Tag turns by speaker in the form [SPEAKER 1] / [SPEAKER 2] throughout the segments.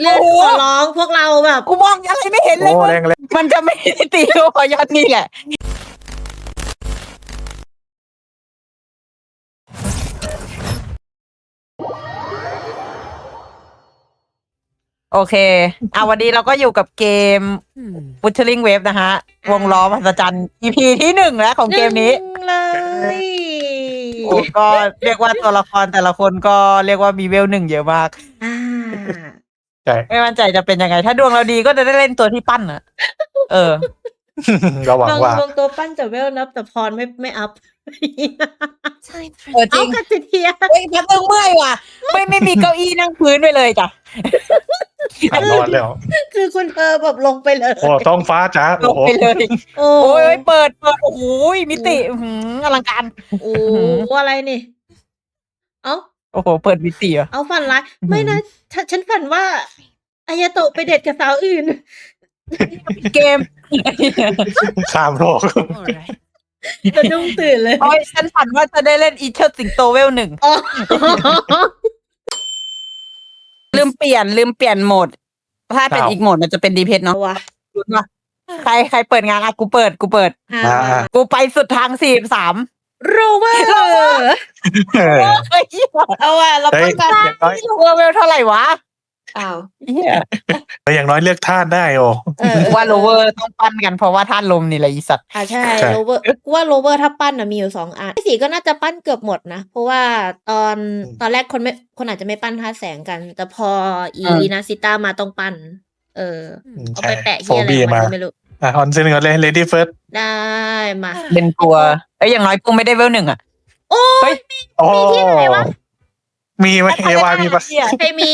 [SPEAKER 1] เรียก
[SPEAKER 2] โอ้โห
[SPEAKER 1] ขอร้องพวกเราแบบ
[SPEAKER 2] กูมองอะไรไม่เห็นเลย
[SPEAKER 3] โอ้
[SPEAKER 2] มึง
[SPEAKER 3] แรงเลย
[SPEAKER 2] มันจะไม่ได้ตีก็พอยอดนี่แหละ โอเคเอาวันนี้เราก็อยู่กับเกม Wuthering Wave นะฮะ วงล้อมหัศจรรย์ EP ที่หนึ่งแล้วของเกมนี้
[SPEAKER 1] หงเลย
[SPEAKER 2] โอ้ก็เรียกว่าตัวละครแต่ละคนก็เรียกว่ามีเวลหนึ่งเยอะมาก
[SPEAKER 1] อ่า
[SPEAKER 3] ใช่
[SPEAKER 2] ไม่มั่นใจจะเป็นยังไง ถ้าดวงเราดีก็จะได้เล่นตัวที่ปั้นอะเออ
[SPEAKER 3] เราหวัง
[SPEAKER 1] บาง
[SPEAKER 3] ว่า
[SPEAKER 1] บางตัวปั้นจะเวลนับแต่พรไม่ไม่อัพ
[SPEAKER 2] เออจ
[SPEAKER 1] เอา
[SPEAKER 2] ริง
[SPEAKER 1] กัติเทีย
[SPEAKER 2] เฮ้ยพักเรื่องเมื่อยว่ะ ไม่ไม่มีเก้าอี้นั่งพื้นไปเลยจ้ะ
[SPEAKER 3] อะนอนแล้ว
[SPEAKER 1] คือคุณเธอแบบลงไปเลย
[SPEAKER 3] โอ้ท้องฟ้าจ้า
[SPEAKER 2] ล
[SPEAKER 3] โอ้
[SPEAKER 2] ง
[SPEAKER 3] โห
[SPEAKER 2] ไปเลย
[SPEAKER 1] โอ้
[SPEAKER 2] โอ้ยเปิดเปิดโอ้โหมิติอื้อหืออลังการ
[SPEAKER 1] โอ้อะไรนี่ เอ้า
[SPEAKER 2] โอ้โห เปิดมิติอะ
[SPEAKER 1] เอาฝันร้าย
[SPEAKER 2] อืม
[SPEAKER 1] ไม่นะฉันฉันฝันว่าอายาโตะไปเด็ดกับสาวอื่น
[SPEAKER 2] เกม
[SPEAKER 3] ข้ามโลก
[SPEAKER 1] จะดุ้งตื่นเลย
[SPEAKER 2] โอ้ยฉันฝันว่าจะได้เล่นอีเชิดสิงโตเวลหนึ่ง
[SPEAKER 1] อ๋อ
[SPEAKER 2] ลืมเปลี่ยนลืมเปลี่ยนโหมด ถ้าเป็น
[SPEAKER 3] อ้าว
[SPEAKER 2] อีกโหมดมันจะเป็นดีเพจ
[SPEAKER 1] เอา
[SPEAKER 2] เนาะ
[SPEAKER 1] วะ
[SPEAKER 2] รู้ปะใครใครเปิดงานอะกูเปิดกูเปิด
[SPEAKER 1] อ่า
[SPEAKER 3] อ่า
[SPEAKER 2] กูไปสุดทางสี่สาม
[SPEAKER 1] โรเวอร์
[SPEAKER 3] เออ
[SPEAKER 2] เฮ้ย
[SPEAKER 1] เอาว่ะเรา
[SPEAKER 3] เฮ้
[SPEAKER 1] ป้
[SPEAKER 3] ย
[SPEAKER 1] องกัน
[SPEAKER 3] อย่างน้อย
[SPEAKER 2] เวลเวลเท่าไหร่วะ
[SPEAKER 1] อ้าว
[SPEAKER 2] เหี้ย
[SPEAKER 3] แต่อย่างน้อยเลือกท่าได้โอ้
[SPEAKER 1] เออ
[SPEAKER 2] ว่าโลเวอร์ต้องปั้นกันเพราะว่าท่านลมนี่แหละอีสัตว์
[SPEAKER 1] อ่าใช่
[SPEAKER 3] ใช่
[SPEAKER 1] โรเวอร์กูว่าโรเวอร์ถ้าปั้นนะมีอยู่สองอันสีก็น่าจะปั้นเกือบหมดนะ เพราะว่าตอนตอนแรกคนไม่คนอาจจะไม่ปั้นท่าแสงกัน แต่พออีลีนาซิต้ามาต้องปั้น เออ เอาไปแปะ
[SPEAKER 3] โฟ
[SPEAKER 1] ที่อะไร
[SPEAKER 3] บี
[SPEAKER 1] ของมั
[SPEAKER 3] มา
[SPEAKER 1] นก็ไม่รู้
[SPEAKER 3] อะออนเซนก่อนเลย lady first
[SPEAKER 1] ได้มา
[SPEAKER 2] เป็นกลัวเอ้ยอย่างน้อยกูไม่ได้เวลหนึ่งอะ
[SPEAKER 1] โอ้
[SPEAKER 2] เฮ้
[SPEAKER 1] ย
[SPEAKER 2] ย
[SPEAKER 3] โอ้
[SPEAKER 1] มีที่ไหนวะ
[SPEAKER 3] มีไหมเอวามีปะ
[SPEAKER 1] ใครมี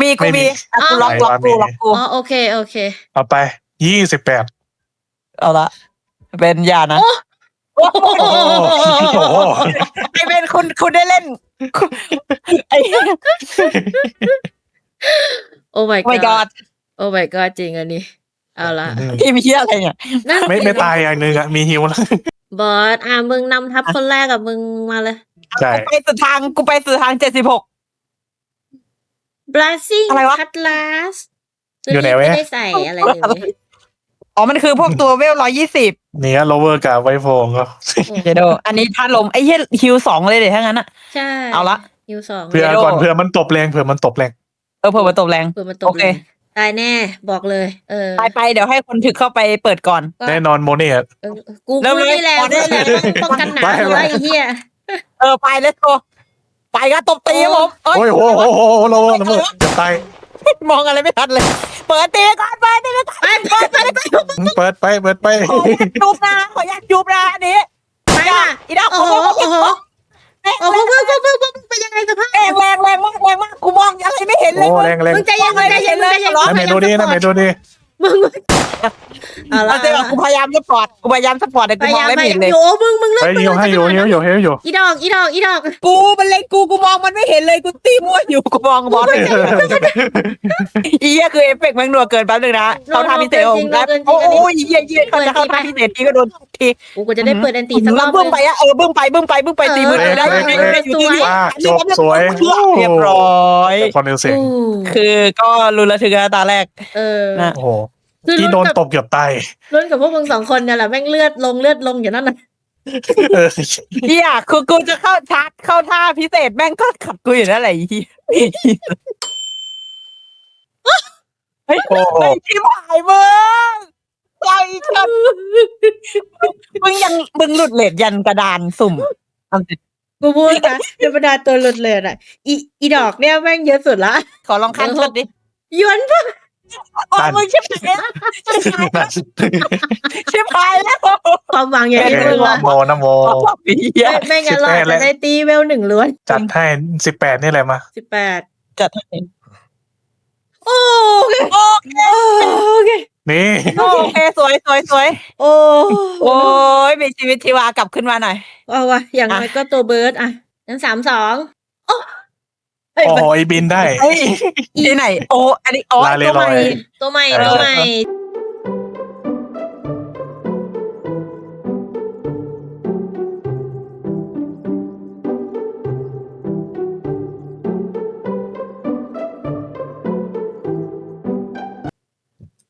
[SPEAKER 2] มีกู
[SPEAKER 3] ไม่มี
[SPEAKER 2] มีอะกูล็อกล็อกกูล็อกกู
[SPEAKER 1] อ๋อโอเคโอเค
[SPEAKER 3] เอาไปยี่สิบแปด
[SPEAKER 2] เอาละ เป็นยานะ
[SPEAKER 1] โอ้
[SPEAKER 2] โอ้โห
[SPEAKER 3] โอ้โหโอ้โห
[SPEAKER 2] ไอเป็นคุณคุณได้เล่นคุณไอ
[SPEAKER 1] โอ้ my
[SPEAKER 2] ไม่กอ
[SPEAKER 1] god
[SPEAKER 2] ด
[SPEAKER 1] โอ้ my god จริงอันนี้ เอาละ
[SPEAKER 2] พี่มีเหี้ยอะไรเนี่ย
[SPEAKER 1] นั่น
[SPEAKER 3] ไม่
[SPEAKER 1] สิ
[SPEAKER 3] ไม่ตายอย่างหนึ่งอะมีฮิวแล้ว
[SPEAKER 1] บอสอะมึงนำทัพคนแรกกับมึงมาเลย
[SPEAKER 3] ใช่
[SPEAKER 2] กูไปสุดทางกูไปสุดทางเจ็ดสิบหก
[SPEAKER 1] blessing
[SPEAKER 2] อะไรวะ
[SPEAKER 1] cutlass
[SPEAKER 3] อยู่ไหนวะ
[SPEAKER 1] ไม่ได้ใส่อะไรเลยนี่
[SPEAKER 2] อ๋อมันคือพวกตัวเวลร้อยยี่สิบ
[SPEAKER 3] เนี่ยโลเวอร์กับไวโฟงก็
[SPEAKER 2] เดี๋ยวดูอันนี้ท่านลมไอ้เหี้ยฮิวสองเลยเดี๋ยวถ้างั้นอะ
[SPEAKER 1] ใช่
[SPEAKER 2] เอาละ
[SPEAKER 1] ยูสอง
[SPEAKER 3] เผื่อ
[SPEAKER 2] เดี๋ยว
[SPEAKER 3] ก่อนเผื่อมันตบแรงเผื่อมันตบแรง
[SPEAKER 2] เออเผื่อมาตบแรง
[SPEAKER 1] เปิดมาต
[SPEAKER 2] โอบเค
[SPEAKER 1] เลย ตายแน่บอกเลย เออ
[SPEAKER 2] ไปไปเดี๋ยวให้คนถึกเข้าไปเปิดก่อน
[SPEAKER 1] ก็
[SPEAKER 3] แน่นอนโมเน่อะ
[SPEAKER 1] เออกู
[SPEAKER 2] เริ่ม
[SPEAKER 1] กู
[SPEAKER 2] เลย
[SPEAKER 1] นี่แหละ
[SPEAKER 2] ขอได้
[SPEAKER 1] นี่แหละ
[SPEAKER 2] เลย
[SPEAKER 1] ต้องป้องกันหนา
[SPEAKER 3] ไป
[SPEAKER 1] ว
[SPEAKER 3] ไป
[SPEAKER 1] ไอ้เหี้ย
[SPEAKER 2] เออไปเลยโตไปก็ตบตีครับผมเอ้ย
[SPEAKER 3] โอ้ยโอ้โหโอ้โหโลเวอร์โลเวอร์จะตาย
[SPEAKER 2] มองอะไรไม่ทันเลย เปิดตีก่อนเปิดตีก่อน
[SPEAKER 1] ไปไปไปไป
[SPEAKER 3] เปิดไปเปิดไป
[SPEAKER 2] ขออยากจูบนะขออยากจูบนะอันนี้
[SPEAKER 1] ไปอะ
[SPEAKER 2] อีดอก
[SPEAKER 1] โอ้โหโอ้โห โอ้โหมึงมึงมึงมึงเป็นยังไงสภาพ
[SPEAKER 2] แรงแรงแรงมากแรงมากกูมองอะไรไม่เห็นเลย
[SPEAKER 3] โอ้แรงแรง
[SPEAKER 1] มึงใจเย็นมึงใจเย็นมึงใจเย็น
[SPEAKER 3] นั่นเมนูดีนั่นเมนูดี
[SPEAKER 1] มึงมึงเอาละ
[SPEAKER 2] เราจะกูพยายามสปอร์ตกูพยายามสปอร์ตแต่
[SPEAKER 1] พ
[SPEAKER 2] กูมอย
[SPEAKER 1] ยาางม
[SPEAKER 2] ไม่
[SPEAKER 1] ไป
[SPEAKER 2] เห็นเลย
[SPEAKER 1] โยมึงมึงเลือก
[SPEAKER 3] ไปฮิวให้อยู่ฮิวอยู่ฮิวอยู่
[SPEAKER 1] อีดอกอีดอกอีดอก
[SPEAKER 2] กูมันเล็งกูกูมองมันไม่เห็นเลยกูตีมั่วอยู่กูมองบอลไม่เห็นอีเหี้ยคือเอฟเฟกต์แม่งหนัวเกินแป๊บนึงนะเข้าท่าพิเศษของแล้วโอ้ยเหี้ยเหี้ยเขาจะเข้าท่าพิเศษทีก็โดนที
[SPEAKER 1] กูก็จะได้เปิดแอนตี้สักร
[SPEAKER 2] แล้
[SPEAKER 1] อ
[SPEAKER 2] ว
[SPEAKER 1] บ
[SPEAKER 2] บึ้มไปอะเออบึ้มไปบึ้มไปบึ้มไปตีมือได้ยังไงได้อยู่ที่นี่
[SPEAKER 3] ว้าจบสวย
[SPEAKER 2] เรียบร้อย
[SPEAKER 3] ความเร็วเสียง
[SPEAKER 1] อู้
[SPEAKER 2] คือก็รุนระทึกนะตาแรก
[SPEAKER 1] เออ
[SPEAKER 2] นะ
[SPEAKER 3] โอ้โห
[SPEAKER 1] คือ
[SPEAKER 3] ที่
[SPEAKER 1] ลุ้น
[SPEAKER 3] โดน
[SPEAKER 1] กับ
[SPEAKER 3] ตบเกือบตาย
[SPEAKER 1] ลุ้นกับพวกมึงสองคนเนี่ยแหละแม่งเลือดลงเลือดลงอยู่นั่นน่ะ
[SPEAKER 3] เออ
[SPEAKER 2] เฮียคือกูจะเข้าชาร์จเข้าท่าพิเศษแม่งก็ขัดกูอยู่นั่นแหละไอ้เฮียเฮ้ย
[SPEAKER 3] โอ้โห
[SPEAKER 2] ไอ้ที่หายมึงไอ้ชัดมึงยังมึงหลุดเลดยันกระดานสุ่มเอาสิ
[SPEAKER 1] กูพูดนะในบรรดาตัวหลุดเลยอะอีอีดอกเนี่ยแม่งเยอะสุดละ
[SPEAKER 2] ขอลองคันชุดดิ
[SPEAKER 1] ยวนปะ
[SPEAKER 2] โอ้ยมึงชิบหายแล้วชิบหายแล้ว
[SPEAKER 1] ความหวังอย่างนี้มึง
[SPEAKER 3] นะ
[SPEAKER 1] ละ
[SPEAKER 3] โมนะโม
[SPEAKER 2] เฮีย
[SPEAKER 1] ไม่ไม่งั้นเรา
[SPEAKER 3] สิบแปด
[SPEAKER 1] จะ
[SPEAKER 3] แล้ว
[SPEAKER 1] ได้ตีเวลหนึ่งล้วน
[SPEAKER 3] จัดให้สิบแปดนี่แหละมา
[SPEAKER 1] สิบแปด
[SPEAKER 2] จัดให้
[SPEAKER 1] โอ้เค
[SPEAKER 2] โอเค
[SPEAKER 1] โอเค
[SPEAKER 3] นี่
[SPEAKER 2] โอเคสวยสวยสวย
[SPEAKER 1] โอ้
[SPEAKER 2] โอ้ยมีชีวิตชีวากลับขึ้นมาหน่อย
[SPEAKER 1] เอาวะอย่างน้อยก็ตัวเบิร์ดอะงั้นสามสองโอ้เฮ้ย
[SPEAKER 3] โอ้โหไอ้บินได้
[SPEAKER 2] เฮ้ยที่ไหน โอ้อันนี้อ๋อ
[SPEAKER 3] ลาเล
[SPEAKER 2] ตัวใหม่
[SPEAKER 3] ลอย
[SPEAKER 1] ตัวใหม่
[SPEAKER 3] เออ
[SPEAKER 1] ตัวใหม่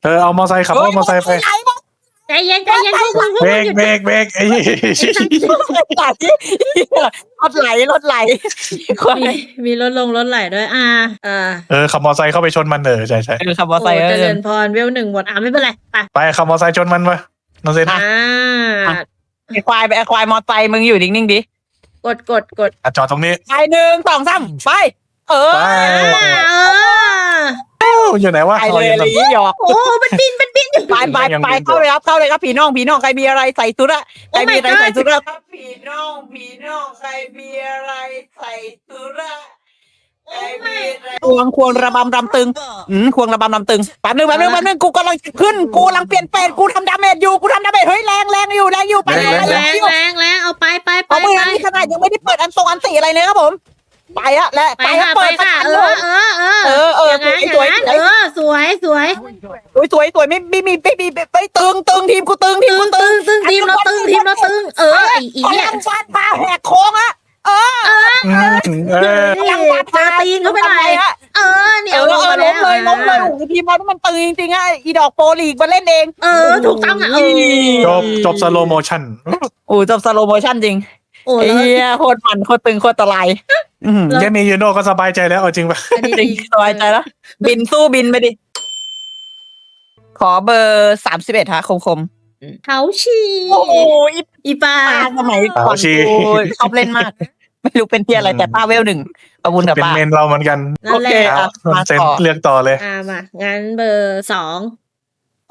[SPEAKER 3] เออเอามอไซค์ขับรถมอไซค์ไป
[SPEAKER 2] ไหลหมด
[SPEAKER 1] ใจเย็นใจเย็นพวกมึงพวก
[SPEAKER 3] เบร
[SPEAKER 1] มึง
[SPEAKER 3] ก
[SPEAKER 1] หยุด
[SPEAKER 3] เบรกเบรกไอ้
[SPEAKER 2] รถไหลรถไหลคน
[SPEAKER 1] มีมีรถลงรถไหลด้วย อ่าอ่า
[SPEAKER 3] เออขับมอไซค์เข้าไปชนมันเออใช่ใช่
[SPEAKER 2] คือขับมอ
[SPEAKER 1] โอ้
[SPEAKER 2] ไซค์
[SPEAKER 1] เจ
[SPEAKER 2] เอ
[SPEAKER 1] ริ
[SPEAKER 2] อ
[SPEAKER 1] ญพรเวลหนึ่งหมดอะไม่เป็นไรไป
[SPEAKER 3] ไปขับมอไซค์ชนมันไปน้องเซน
[SPEAKER 2] อะ
[SPEAKER 1] อ่า
[SPEAKER 2] ไอควายไปไอควายมอไซค์มึงอยู่นิ่งๆดิ
[SPEAKER 1] กดกดกด
[SPEAKER 3] อะจอดตรงนี้
[SPEAKER 2] ไปหนึ่งสองสามไป เออ
[SPEAKER 3] ไป
[SPEAKER 1] อ่าเออ
[SPEAKER 3] อยู่ไหนวะ
[SPEAKER 2] ไปเลย
[SPEAKER 3] อา
[SPEAKER 2] อะไร
[SPEAKER 3] ง
[SPEAKER 2] หยอก
[SPEAKER 1] โอ้มันบินมันบินอยู่
[SPEAKER 2] ไปไปไปเข้าเลยครับเข้าเลยครับพี่น้องพี่น้องใครมีอะไรใส่สุดอะใครมีอะไรใส่สุดอะพี่น้องพี่น้องใครมีอะไรใส่สุดอะใครมีอะไรควงควงระบำรำตึงอืมควงระบำรำตึงแป๊บนึงแป๊บนึงแป๊บนึงกูกำลังขึ้นกูกำลังเปลี่ยนเป็นกูทำดาเมจอยู่กูทำดาเมจเฮ้ยแรงแรงอยู่แรงอยู่ไป
[SPEAKER 1] แร
[SPEAKER 2] เลย
[SPEAKER 1] ง
[SPEAKER 2] ไป
[SPEAKER 1] แร
[SPEAKER 2] เลย
[SPEAKER 1] งแรงแรงเอาไปไปไป
[SPEAKER 2] เอามือ
[SPEAKER 1] ไป
[SPEAKER 2] นี้ขนาดยังไม่ได้เปิดอันทรงอันสีอะไรเลยครับผม ไปอะและ
[SPEAKER 1] ไป
[SPEAKER 2] ไปอะ
[SPEAKER 1] ค่ะไป
[SPEAKER 2] เปิด
[SPEAKER 1] ค่ะ
[SPEAKER 2] ประ
[SPEAKER 1] เอ
[SPEAKER 2] ตู
[SPEAKER 1] อเออเออ
[SPEAKER 2] เออเออ
[SPEAKER 1] อย่างนั้นอ
[SPEAKER 2] สวย
[SPEAKER 1] ย่างนั้น
[SPEAKER 2] สวย
[SPEAKER 1] เออสวยสวย
[SPEAKER 2] โอ้ยสวยสวยไม่ไม่มีไม่มีไปตึงตึงทีมกูตึงทีม
[SPEAKER 1] ตึ
[SPEAKER 2] กู
[SPEAKER 1] ง
[SPEAKER 2] ตึ
[SPEAKER 1] ตึ
[SPEAKER 2] ง
[SPEAKER 1] งตึงทีมเราตึงทีมเราตึง เออไอ้อี
[SPEAKER 2] พ
[SPEAKER 1] เนี่ย
[SPEAKER 2] ลังฟาดพาแหกโค้งอะเออ
[SPEAKER 3] อืมเออ
[SPEAKER 1] นี่เจอตีนเข้าไปหน่อย
[SPEAKER 2] ฮะ
[SPEAKER 1] เออเนี่
[SPEAKER 2] เอยอ
[SPEAKER 1] เอาลง
[SPEAKER 2] เออ
[SPEAKER 1] มา
[SPEAKER 2] ล้
[SPEAKER 1] แล้
[SPEAKER 2] ม
[SPEAKER 1] ว
[SPEAKER 2] เลยล้มเลยโอ้โหทีมเรานี่มันตึงจริงๆอะอีดอกโปรลีกมาเล่นเอง
[SPEAKER 1] เออ ถูกต้องอะเออ
[SPEAKER 3] จบจบสโลโมชั่น
[SPEAKER 2] โอ้จบสโลโมชั่นจริง
[SPEAKER 1] โอ้
[SPEAKER 2] ไอ้
[SPEAKER 1] แล้ว
[SPEAKER 2] เหี้ยโคตรมันโคตรตึงโคตรตะไลอืม
[SPEAKER 3] แค่มียูโน่ก็สบายใจแล้วเอาจริงปะ
[SPEAKER 1] อันนี้
[SPEAKER 2] จริง
[SPEAKER 1] ดี
[SPEAKER 2] สบายใจแล้วบินสู้บินไปดิ ขอเบอร์สามสิบเอ็ดฮะ คมคม
[SPEAKER 1] เขาชี
[SPEAKER 2] ๆโอ้โหอี
[SPEAKER 1] อีปลา
[SPEAKER 2] ป้าสมัยก่อนกูชอบเล่นมาก ไม่รู้เป็นที่อะไรแต่ป้าเวลหนึ่งขอบคุณกับ
[SPEAKER 3] เป็น
[SPEAKER 2] ป้า
[SPEAKER 3] เมนเราเหมือนกัน
[SPEAKER 1] นั่นแหละ
[SPEAKER 2] โอเค
[SPEAKER 3] เอา
[SPEAKER 2] มา
[SPEAKER 3] เซน
[SPEAKER 2] ต่อ
[SPEAKER 3] เลือกต่อเลย
[SPEAKER 1] อ่ามางั้นเบอร์สอง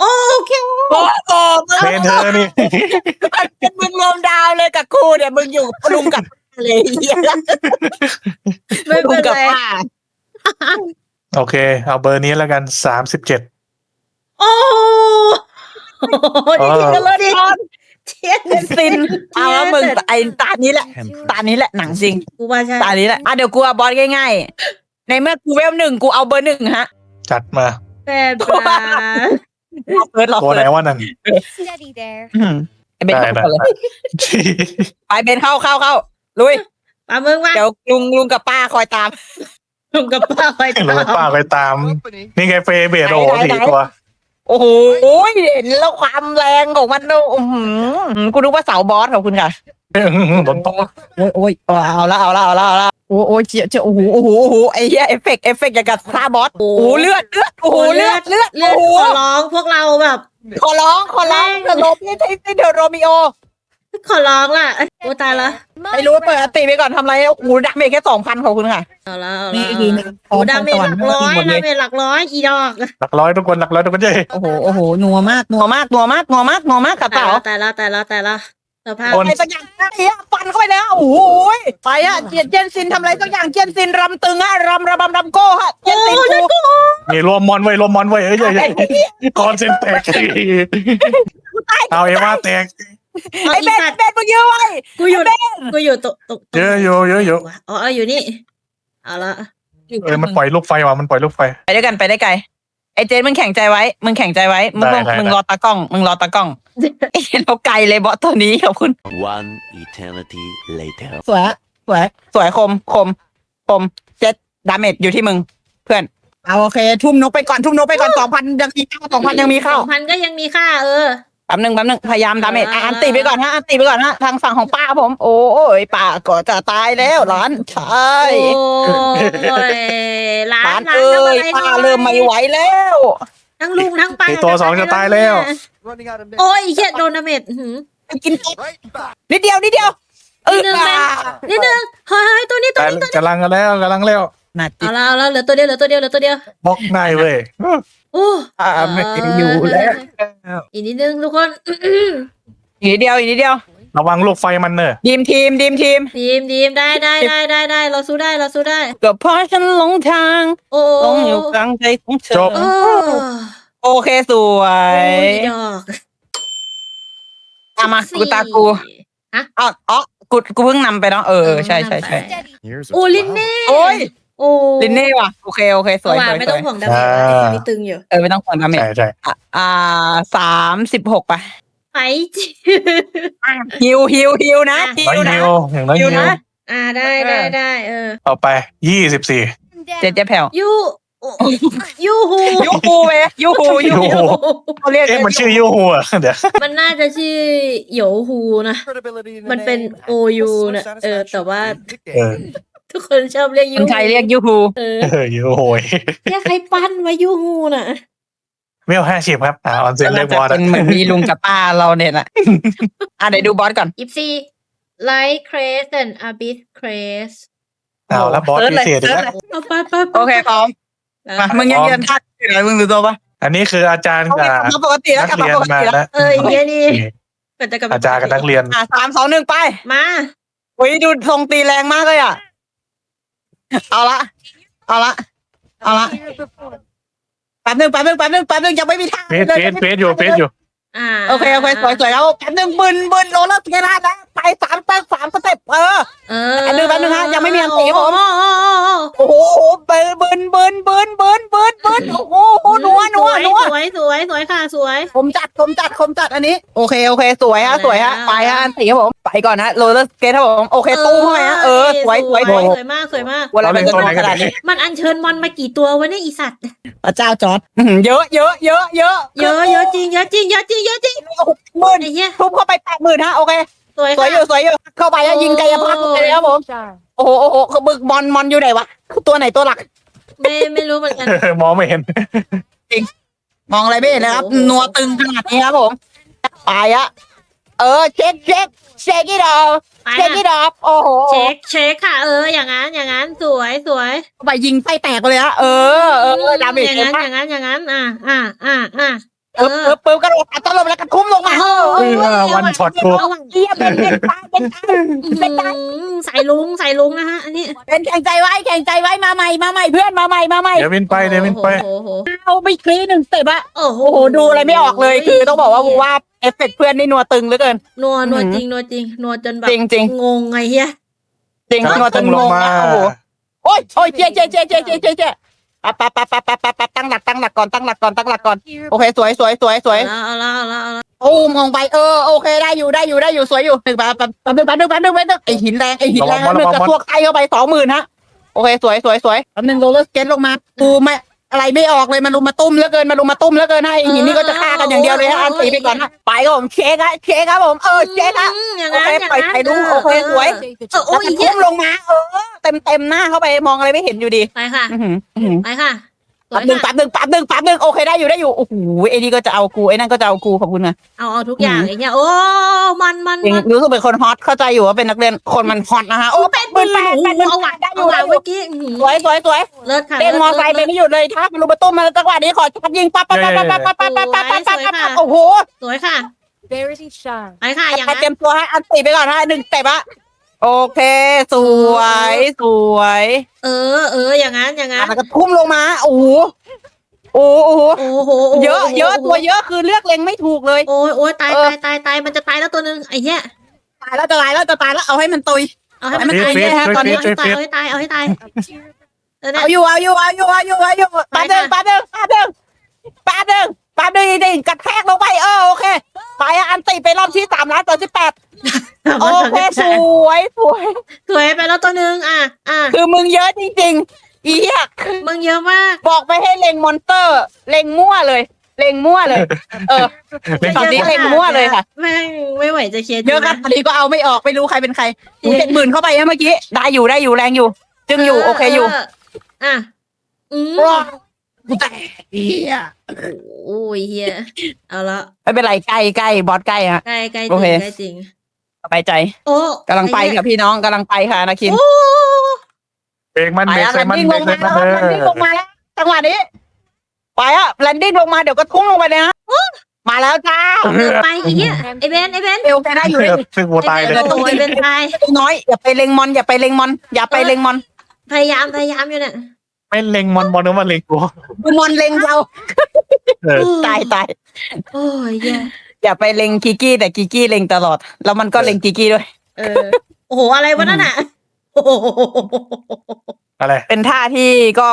[SPEAKER 1] โอเค
[SPEAKER 2] โอ้โห
[SPEAKER 3] เมนเธอนี่
[SPEAKER 2] เป็นมึงรวมดาวเลยกับครูเนี่ยมึงอยู่กับลุงกับเลยเหี้ย
[SPEAKER 1] ไม่
[SPEAKER 2] ลุ
[SPEAKER 1] เป็
[SPEAKER 2] ง
[SPEAKER 1] น
[SPEAKER 2] กับ
[SPEAKER 1] ไร
[SPEAKER 2] ป้า
[SPEAKER 3] โอเค เอาเบอร์นี้แล้วกันสามสิบเจ็ด
[SPEAKER 1] โอ้จริงๆก็เลยดิ
[SPEAKER 2] ตอน
[SPEAKER 1] เทียน
[SPEAKER 2] ซินเอาแล้วมึงไอ้ตานี้แหละตานี้แหละหนังจริง
[SPEAKER 1] กูว่าใช่
[SPEAKER 2] ตานี้แหละอะเดี๋ยวกูเอาบอสง่ายๆ ในเมื่อกูเวลหนึ่งกูเอาเบอร์หนึ่งฮะ
[SPEAKER 3] จัดมา
[SPEAKER 1] แปดปลาร
[SPEAKER 2] อ เฟิร์สรอ
[SPEAKER 3] ตัว
[SPEAKER 2] เฟิ
[SPEAKER 3] ไหน
[SPEAKER 2] ร์ส
[SPEAKER 3] ว่านั่น
[SPEAKER 4] Steady there.
[SPEAKER 2] อืมไอ้เบน
[SPEAKER 3] ได้
[SPEAKER 2] เข้า
[SPEAKER 3] ได้
[SPEAKER 2] ก่อนเลยไปเบนเข้าเข้าเข้าลุย
[SPEAKER 1] ปลามึงมา
[SPEAKER 2] เดี๋ยวลุงลุงกับป้าคอยตาม
[SPEAKER 1] ลุงกับป้าไป
[SPEAKER 3] หรือว่าป้าไปตาม นี่ไงเฟย์เบดโอ้โห
[SPEAKER 2] ไหนไหน
[SPEAKER 3] สี่ตัว
[SPEAKER 2] โอ้โหเห็นแล้วความแรงของมันดูอื้อหือกูนึกว่าเสาบอสขอบคุณค่ะ
[SPEAKER 3] โดนโต๊ะ
[SPEAKER 2] โอ้ยโอ้ยเอาละเอาละเอาละเอาละ โอ้โอ้ยเจี๊ยเจี๊ยโอ้โหโอ้โหโอ้โหไอ้เหี้ยเอฟเฟกต์เอฟเฟกต์อย่างกับท่าบอสโอ้โหเลือดเลือดโอ้โหเลือดเลือด
[SPEAKER 1] เลือด
[SPEAKER 2] โอ้โห
[SPEAKER 1] ขอร้องพวกเราแบบ
[SPEAKER 2] ขอร้องขอร้องเดอะโรไม่ใช่ไม่เดอะโรมิโอ
[SPEAKER 1] ขอร้องล่ะโอ้ตายละ
[SPEAKER 2] ไม่รู้เปิดอันติไปก่อนทำไรโอ้โหดาเมจแค่สองพันขอบคุณค่ะ
[SPEAKER 1] เอาละเอา
[SPEAKER 2] นี่
[SPEAKER 1] ละ
[SPEAKER 2] คือ
[SPEAKER 1] โอ้ดาเมจหลักร้อยดาเมจหลักร้อยอีดอก
[SPEAKER 3] หลักร้อยทุกคนหลักร้อยทุกคนเย้
[SPEAKER 2] โอ้โหโอ้โหนัวมากนัวมากนัวมากนัวมากนัวมากกระ
[SPEAKER 1] ตาย
[SPEAKER 2] เป๋า
[SPEAKER 1] ละตายละตายละตายละ สภาพ
[SPEAKER 2] อะไรสักอย่างไอ้เหี้ยฟันเข้าไปแล้วโอ้โหไปอะเจียนเจยนซินทำอะไรสักอย่างเจียนซินรำตึงอะรำระบำรำโก้ฮะเจียนซินกู
[SPEAKER 3] มีรวมมอนไว้รวมมอนไว้เอ้ยเย้ยก่อนเซนแตกเอาเอว่าแตก
[SPEAKER 1] เอา
[SPEAKER 2] ไอ้
[SPEAKER 1] อี
[SPEAKER 2] เบ็ด
[SPEAKER 1] สัตว์
[SPEAKER 2] เบ็ดมึงเยอะไว้
[SPEAKER 1] กูอยู่กูอยู่ตกตก
[SPEAKER 3] เยอะอยู่เยอะอยู่
[SPEAKER 1] อ๋อเอาอยู่นี่เอาละ
[SPEAKER 3] เออมันปล่อยลูกไฟว่ะมันปล่อยลูกไฟ
[SPEAKER 2] ไปด้วยกันไปได้ไกล ไอ้เจนมึงแข่งใจไว้ มึงแข่งใจไว้ มึง
[SPEAKER 3] ได้
[SPEAKER 2] ลง
[SPEAKER 3] ได้
[SPEAKER 2] มึงรอตากล้อง มึงรอตากล้องไอ้เหี้ยเราไกลเลยบอสตัวนี้ขอบคุณ
[SPEAKER 5] One eternity later.
[SPEAKER 2] สวยสวยสวยคมคมคมเจ็ดดาเมจอยู่ที่มึง เพื่อน เอาโอเค ทุ่มนกไปก่อนทุ่มนกไปก่อนสองพันยังมีเข้าสองพันยังมีเข้า
[SPEAKER 1] สองพันก็ยังมีค่าเออ
[SPEAKER 2] แป๊บหนึงแป๊บหนึงพยายามดาเมจอะ
[SPEAKER 1] อ่า
[SPEAKER 2] อันตีไปก่อนฮะอันตีไปก่อนฮะทางฝั่งของป้าผม โอ้ยป้าก็จะตายแล้วหลานใช่
[SPEAKER 1] โอ้ยหลา
[SPEAKER 2] หลานน
[SPEAKER 1] หลาน
[SPEAKER 2] เอ้
[SPEAKER 1] ทำอะ
[SPEAKER 2] ย
[SPEAKER 1] ไร
[SPEAKER 2] ป้าเริ่มไม่ไหวแล้ว
[SPEAKER 1] ทั้งลุงทั้งป้า
[SPEAKER 3] ไอ้ตัวสองจะตายแล้ว
[SPEAKER 4] Running out of
[SPEAKER 1] โอ้ยเฮียโดนดาเมจอื้อหือ
[SPEAKER 2] ไปกินตก
[SPEAKER 4] Right back.
[SPEAKER 2] นิดเดียวนิดเดียวเออ
[SPEAKER 1] นิดนึงแม่นิดนึงเฮ้ยตัวนี้ตัว
[SPEAKER 3] แต่
[SPEAKER 1] นี้ตัวนี้
[SPEAKER 3] กำลังกันแล้วกำลังแล้ว
[SPEAKER 2] น่าจิ
[SPEAKER 6] À,
[SPEAKER 1] เอาละเอาละเหลือตัวเดียวเหลือตัวเดียวเหลือตัวเดียว
[SPEAKER 3] บล็อกง่ายเว้ย
[SPEAKER 1] โอ้
[SPEAKER 2] อ่าไม่อยู่แล้ว
[SPEAKER 1] อีกนิดนึงทุกคน
[SPEAKER 2] อีกนิดเดียวอีกนิดเดียว
[SPEAKER 3] ระวังลูกไฟมันเนอะ
[SPEAKER 2] ดีมทีมดีมทีม
[SPEAKER 1] ทีมทีมได้ได้ได้ได้ได้เราสู้ได้เราสู้ได้
[SPEAKER 2] ก็เพราะฉันหลงทาง
[SPEAKER 1] โอ้
[SPEAKER 2] หลงอยู่กลางใจของเธอ
[SPEAKER 1] โอ้
[SPEAKER 2] โอเคสวย
[SPEAKER 1] ยดอก
[SPEAKER 2] ตามมากูตากู
[SPEAKER 1] ฮะ
[SPEAKER 2] อ๋ออ๋อกูกูเพิ่งนำไปเนาะเออใช่ใช่ใช่
[SPEAKER 4] Steady.
[SPEAKER 5] Here's a
[SPEAKER 1] โอ้ลินเน่
[SPEAKER 2] โอ้ย
[SPEAKER 1] โอ้
[SPEAKER 2] ลินเน่ว่ะโอเคโอเค สวย
[SPEAKER 1] เอา
[SPEAKER 2] ส
[SPEAKER 1] ว่ะ
[SPEAKER 2] วย
[SPEAKER 1] ไม่
[SPEAKER 2] ส
[SPEAKER 1] ต้อ
[SPEAKER 2] ว
[SPEAKER 1] ง
[SPEAKER 2] ย
[SPEAKER 1] ห่วงดาเมจอะไรนี่ตึงอยู่
[SPEAKER 2] เออไม่ต้องห่วงดาเมจ
[SPEAKER 3] ใช่ใช่
[SPEAKER 2] อะอ่าสามสิบหกไป
[SPEAKER 1] ไปจิ
[SPEAKER 2] ฮิวฮิวฮิวนะฮิ
[SPEAKER 3] น้อยว
[SPEAKER 2] นะ
[SPEAKER 3] นิวอย่างน้อย
[SPEAKER 2] ฮิ
[SPEAKER 3] นิ
[SPEAKER 2] ว
[SPEAKER 3] ว
[SPEAKER 2] นะ
[SPEAKER 1] อ่าได้ได้ได้เออ
[SPEAKER 3] เอาไปยี่สิบสี่
[SPEAKER 2] เจ๊เจ๊แผ่ว
[SPEAKER 1] ยูโอ้ยูฮู
[SPEAKER 2] ยูฮูเว้ยยูฮูยู
[SPEAKER 3] ยู
[SPEAKER 2] ฮู
[SPEAKER 3] ฮู
[SPEAKER 2] เขาเรียก
[SPEAKER 3] เอ๊ะมันชื่อยูฮูอะเดี๋ยว
[SPEAKER 1] มันน่าจะชื่อโยฮูนะ
[SPEAKER 4] Credibility in the
[SPEAKER 1] มันเป็น
[SPEAKER 4] name.
[SPEAKER 1] โอยูนะเออแต่ว่า
[SPEAKER 3] เออ
[SPEAKER 1] ทุก คนชอบเรียก
[SPEAKER 2] ค
[SPEAKER 1] ยู
[SPEAKER 2] นไทยเรียกยูฮู
[SPEAKER 1] เออ
[SPEAKER 3] เออยูฮู
[SPEAKER 1] เรียกใครปั้นมายูฮูน่ะ
[SPEAKER 3] ไม่เอาห้าสิบครับอ่าออนเซ็นเรียกบอส
[SPEAKER 2] เป็
[SPEAKER 3] อะ
[SPEAKER 2] นเหมือนมีลุงกับป้าเราเนี่ยแหละอะเดี๋ยวดูบอสก่อน
[SPEAKER 1] ยิปซีไลท์เครสแอนอาบิสเครส
[SPEAKER 3] เอาแล้วบอสพิเศษอีกแล้ว
[SPEAKER 1] เอาไปไปไป
[SPEAKER 2] โอเคพร้อมมามึงยังยืนท่าอยู่ไหนมึงดูตัวปะ
[SPEAKER 3] อันนี้คืออาจารย์
[SPEAKER 2] โอเค
[SPEAKER 3] กับ
[SPEAKER 2] กลับมาปกติแล้ว
[SPEAKER 3] นัก
[SPEAKER 2] กลับมา
[SPEAKER 3] เรียน
[SPEAKER 2] ปก
[SPEAKER 3] มา
[SPEAKER 2] ติแล้ว
[SPEAKER 3] แล้ว
[SPEAKER 1] เอออย่างเงี้ยนี่ก็จะกลับม
[SPEAKER 3] อาจารย์กับนักเรียน
[SPEAKER 2] อะสามสองหนึ่งไป
[SPEAKER 1] มา
[SPEAKER 2] โอ้ยดูทรงตีแรงมากเลยอะ เอาละ เอาละ เอาละแป๊บนึงแป๊บนึงแป๊บนึงแป๊บนึงยังไม่มีทาง
[SPEAKER 3] เฟสเฟสเฟสอยู่เฟสอยู่
[SPEAKER 1] อ่า
[SPEAKER 2] โอเคโอเคสวยสวยแล้วแป๊บนึงบึนบึนโรลเลอร์สเกตนะไปสามแป๊บสามสเต็ปเออ
[SPEAKER 1] เออ
[SPEAKER 2] แป๊บนึงแป๊บนึงฮะยังไม่มีอันตีผม
[SPEAKER 1] โอ้โห
[SPEAKER 2] โอ้โหบึนบึนบึนบึนบึนบึนบึนโอ้โหนัวนัวนัว
[SPEAKER 1] ส วยสวยสวยค่ะสวย
[SPEAKER 2] ผมจัดผมจัดผมจัดอันนี้ โอเคโอเค สวยฮะสวยฮะไปฮะอันตีครับผมไปก่อนนะโรลเลอร์สเกตครับผมโอเคตู้เข้าไปฮะเออสวยสวย
[SPEAKER 1] ส
[SPEAKER 2] ส
[SPEAKER 1] ว
[SPEAKER 2] วยย
[SPEAKER 1] สวยมากสวยมาก
[SPEAKER 2] วันละเป็นตัวขนาดนี้
[SPEAKER 1] มันอัญเชิญมอนมากี่ตัววะเนี่ยอีสัตว์
[SPEAKER 2] พระเจ้าจอร์ดอื้อหือเยอะเยอะเยอะเยอะ
[SPEAKER 1] เยอะเยอะจริงเยอะจริงเยอะจริงเยอะจริง
[SPEAKER 2] หมื่น
[SPEAKER 1] ไอ้เหี้ย
[SPEAKER 2] ทุบเข้าไปแปดหมื่นฮะโอเค
[SPEAKER 1] สวย
[SPEAKER 2] สวย
[SPEAKER 1] ค่ะ
[SPEAKER 2] อยู่สวยอยู่เข้าไปแล้วยิงกายภาพเข้าไปเลยครับผมโอ้โหโอ้โหคือบึกมอนมอนอยู่ไหนวะตัวไหนตัวหลัก
[SPEAKER 1] ไม่ไม่รู้เหมือนกัน
[SPEAKER 3] มองไม่เห็น
[SPEAKER 2] มองอะไรไม่เห็นนะครับ
[SPEAKER 1] โอ้โห
[SPEAKER 2] นัวตึงขนาดนี้ครับผม ไปอะเออ เช็คเช็คเช็คอีดอ
[SPEAKER 1] ไป
[SPEAKER 2] เช็คอี
[SPEAKER 1] ค่ะ
[SPEAKER 2] ดอโอ้โห
[SPEAKER 1] เช็คเช็คค่ะ เออ อย่างนั้น อย่างนั้น สวยสวย
[SPEAKER 2] ไปยิงไปแตกไปเลยฮะเออเออดาเมจ
[SPEAKER 1] อย่าง
[SPEAKER 2] เย
[SPEAKER 1] นั้
[SPEAKER 2] อะ
[SPEAKER 1] น
[SPEAKER 2] มา
[SPEAKER 1] อกย่างนั้น อย่างนั้น อะอะอะอะ เอ
[SPEAKER 2] ปึ๊บ
[SPEAKER 1] อ
[SPEAKER 2] ปึ๊บปึ๊บกระโดดอัดตลบแล้วกระทุ่มลงมา
[SPEAKER 1] โอ้โห
[SPEAKER 3] เออวันช็อตกู
[SPEAKER 2] ระวังเกียเป็นเป็นตายเป็นตายเป็นตาย
[SPEAKER 1] อืมใส่ลุงใส่ลุงนะฮะ อันนี้
[SPEAKER 2] เป็นแข่งใจไว้แข่งใจไว้มาใหม่มาใหม่เพื่อนมาใหม่มาใหม่
[SPEAKER 3] เดี๋ยววินไปเดี๋ยววินไป
[SPEAKER 1] โอ้โห
[SPEAKER 2] เอาไปคลีหนึ่งเตะบะ
[SPEAKER 1] โอ้โห
[SPEAKER 2] โอ้โหดูอะไรไม่ออกเลยคือต้องบอกว่าว่าเอฟเฟกต์เพื่อนนี่นัวตึงเหลือเกิน
[SPEAKER 1] นัวนัว
[SPEAKER 2] อืม
[SPEAKER 1] จริงนัวจริงนัวจนแบบ
[SPEAKER 2] จริงจริง
[SPEAKER 1] งงไงเฮีย
[SPEAKER 2] จริงนัวตึง
[SPEAKER 3] ล
[SPEAKER 2] ง
[SPEAKER 3] ง
[SPEAKER 2] ง
[SPEAKER 3] มา
[SPEAKER 2] นะโอ้โหโอ้ยโอ้ยเจ๊เจ๊เจ๊เจ๊เจ๊เจ๊เจ๊ ปั๊บปั๊บปั๊บปั๊บปั๊บปั๊บปั๊บตั้งหลักตั้งหลักก่อนตั้งหลักก่อนตั้งหลักก่อนโอเค สวยสวยสวยสวย
[SPEAKER 1] เอาละเอาละเอาละอ้
[SPEAKER 2] มลงไปเออโอเคได้อยู่ได้อยู่ได้อยู่สวยอยู่หนึ่งปั๊บปั๊บปั๊บหนึ่งปั๊บหนึ่งปั๊บหนึ่งปั๊บหนึ่งไอหินแรงไอหินแรงหนึ่งกระทวกไตเข้าไปสองหมื่นฮะโอเคสวยสวยสวยแป๊บนึงโรลเลอร์สเก็ตลงมาตูไม่ อะไรไม่ออกเลยมันลุมมาตุ้มเหลือเกินมันลุมมาตุ้มเหลือเกินให้หินนี่ก็จะฆ่ากันอย่างเดียวเลยฮะอันตีไปก่อนฮะไปครับผมเช็คฮะเช็คครับผมเออเช็คฮะ
[SPEAKER 1] อืมอย่าง
[SPEAKER 2] โอ
[SPEAKER 1] นั้น
[SPEAKER 2] เค
[SPEAKER 1] อย่าง
[SPEAKER 2] ปล่อย
[SPEAKER 1] นั้น
[SPEAKER 2] ไปดูโอเคสวย
[SPEAKER 1] เออโอ้
[SPEAKER 2] แล้ว
[SPEAKER 1] ย
[SPEAKER 2] ก็
[SPEAKER 1] เฮีย
[SPEAKER 2] ทุ่มลงมาเออเต็มเต็มหน้าเข้าไปมองอะไรไม่เห็นอยู่ดี
[SPEAKER 1] ไปค่ะ
[SPEAKER 2] อื้อหืออื้อหือ
[SPEAKER 1] ไปค่ะสว
[SPEAKER 2] แป๊
[SPEAKER 1] ย
[SPEAKER 2] บหนึ่ง
[SPEAKER 1] ค่ะ
[SPEAKER 2] แป๊บหนึ่งแป๊บหนึ่งแป๊บหนึ่งโอเคได้อยู่ได้อยู่โอ้โหไอ้นี่ก็จะเอากูไอ้นั่นก็จะเอากูขอบคุณนะ
[SPEAKER 1] เอาเอาทุกอย่างไอ้เงี้ยโอ้มันมัน
[SPEAKER 2] จริง
[SPEAKER 1] มัน
[SPEAKER 2] รู้สึกเป็นคนฮอตเข้าใจอยู่ว่าเป็นนักเรียนคนมันฮอตนะฮะโอ้
[SPEAKER 1] เป็
[SPEAKER 2] เป็นน
[SPEAKER 1] ปื
[SPEAKER 2] ปื
[SPEAKER 1] น
[SPEAKER 2] นแปด
[SPEAKER 1] โอ้
[SPEAKER 2] แปด
[SPEAKER 1] โห
[SPEAKER 2] ปืน
[SPEAKER 1] เอา
[SPEAKER 2] แป
[SPEAKER 1] ว่ะ
[SPEAKER 2] ดได้อ
[SPEAKER 1] เอา
[SPEAKER 2] ยู่
[SPEAKER 1] ว่ะ
[SPEAKER 2] ได้อยู่
[SPEAKER 1] เมื่อกี้อื้อหือ
[SPEAKER 2] สวยสวยสวย
[SPEAKER 1] เลิศค่ะ
[SPEAKER 2] เด้งมอไซค์ไป
[SPEAKER 1] เลิศ
[SPEAKER 2] ไม่หยุดเลยถ้ามันลุมมาตุ้มมาจังหวะนี้ขอชัดยิงปั๊บปั๊บปั๊บปั๊บปั๊บปั๊บปั๊บปั๊บปั๊บปั๊บปั๊บปั๊บโอ้โห
[SPEAKER 1] สวยค่ะ
[SPEAKER 4] Very shy.
[SPEAKER 1] ไปค่ะอย่าง
[SPEAKER 2] ใคร
[SPEAKER 1] นั้น
[SPEAKER 2] เตรียมตัวให้อันตีไปก่อนฮะหนึ่งเตะปะ โอเค สวย สวย
[SPEAKER 1] เออเอออย่างนั้นอย่างนั้น
[SPEAKER 2] แล้วก็ทุ่มลงมาโอ้โหโอ้โห
[SPEAKER 1] โอ้โห
[SPEAKER 2] เยอะเยอะตัวเยอะคือเลือกเล็งไม่ถูกเลย
[SPEAKER 1] โอ้ยโอ้ยตาย
[SPEAKER 2] เออ
[SPEAKER 1] ตายตายตายมันจะตายแล้วตัวหนึงไอ้เหี้ย
[SPEAKER 2] ตายแล้วจะตายแล้วจะตายแล้วเอาให้มันตุย
[SPEAKER 1] เอาให้มัน
[SPEAKER 2] เฟ
[SPEAKER 1] ตาย
[SPEAKER 2] ส
[SPEAKER 1] เนี่ย
[SPEAKER 2] เฟส
[SPEAKER 1] ตอนนี้
[SPEAKER 3] เฟส
[SPEAKER 1] เอาให้ตายเอาให้ตายเอาให้ตายเออเนี่ย
[SPEAKER 2] เอาอยู่เอาอยู่เอาอยู่เอาอยู่เอาอยู่แป๊บนึงแป๊บนึงแป๊บนึงแป๊บนึงแป๊บนึงจริงๆกระแทกลงไปเออโอเค ไปอะอันติไปรอบที่สามล้านต่อสิบแปดโอเคสวยสวย
[SPEAKER 1] สวยไปแล้วตัวหนึงอะอะ
[SPEAKER 2] คือมึงเยอะจริงๆอีเหี้ย
[SPEAKER 1] มึงเยอะมาก
[SPEAKER 2] บอกไปให้เล็งมอนเตอร์ เล็งมั่วเลย เล็งมั่วเลย เออตอนนี้เล็งมั่วเลยค่ะ
[SPEAKER 1] แม่งไม่ไหวจะเคลียร์
[SPEAKER 2] เยอะกันอันนี้ก็เอาไม่ออกไม่รู้ใครเป็นใครเจ็ดหมื่นเข้าไปนะเมื่อกี้ได้อยู่ได้อยู่แรงอยู่ จึงอยู่โอเคอยู่
[SPEAKER 1] อะอืม
[SPEAKER 2] ว้าวแต่เหี้ย
[SPEAKER 1] โอ้ยเฮียเอาละ
[SPEAKER 2] ไม่เป็นไรใกล้ใกล้บอสใกล้ฮะ
[SPEAKER 1] ใกล้ใกล้จ
[SPEAKER 2] โอ
[SPEAKER 1] ริ
[SPEAKER 2] เค
[SPEAKER 1] งใกล้จริง
[SPEAKER 2] สบายใจ
[SPEAKER 1] โอ้
[SPEAKER 2] กำลังไปกับพี่น้องกำลังไปค่ะนาคิน
[SPEAKER 1] โอ้
[SPEAKER 3] เบรกมัน
[SPEAKER 2] ไป
[SPEAKER 3] เบรก
[SPEAKER 2] อะ
[SPEAKER 3] ใส่
[SPEAKER 2] แลน
[SPEAKER 3] มัน
[SPEAKER 2] ดิ้ง
[SPEAKER 3] เบ
[SPEAKER 2] ล
[SPEAKER 3] รก
[SPEAKER 2] ง
[SPEAKER 3] ใส่
[SPEAKER 2] มา
[SPEAKER 3] มัน
[SPEAKER 2] แล้ว
[SPEAKER 3] เอ
[SPEAKER 2] แลนดิ้งล
[SPEAKER 3] อง
[SPEAKER 2] มาแล้วจังหวะนี้ไปอะแลนดิ้งลงมาเดี๋ยวก็ทุ่งลงไปเลยนะมาแล้วจ้า
[SPEAKER 1] เออไปอีกเนี่ยไอเบนไอเบน
[SPEAKER 2] เอวแกได้อยู่ได้อยู่
[SPEAKER 3] ซึ่งวัวตายเลย
[SPEAKER 1] โอ้ยเบนตาย
[SPEAKER 2] น้อยอย่าไปเล็งมอนอย่าไปเล็งมอนอย่าไปเล็งมอน
[SPEAKER 1] พยายามพยายามอยู่เนี่ย
[SPEAKER 3] ไม่เล็งมอนบอลนึกว่าเล็งกู
[SPEAKER 2] ดูมอนเล็งเรา
[SPEAKER 3] เออ
[SPEAKER 2] ตายตาย
[SPEAKER 1] โอ้ยเหี้ย
[SPEAKER 2] อย่าไปเล็งกิกกี้แต่กิกกี้เล็งตลอด แล้วมันก็เล็งกิกกี้ด้วย
[SPEAKER 1] เออโอ้โหอะไรวะนั่นอะโอ้โห
[SPEAKER 3] อะไร
[SPEAKER 2] เป็นท่าที่ก็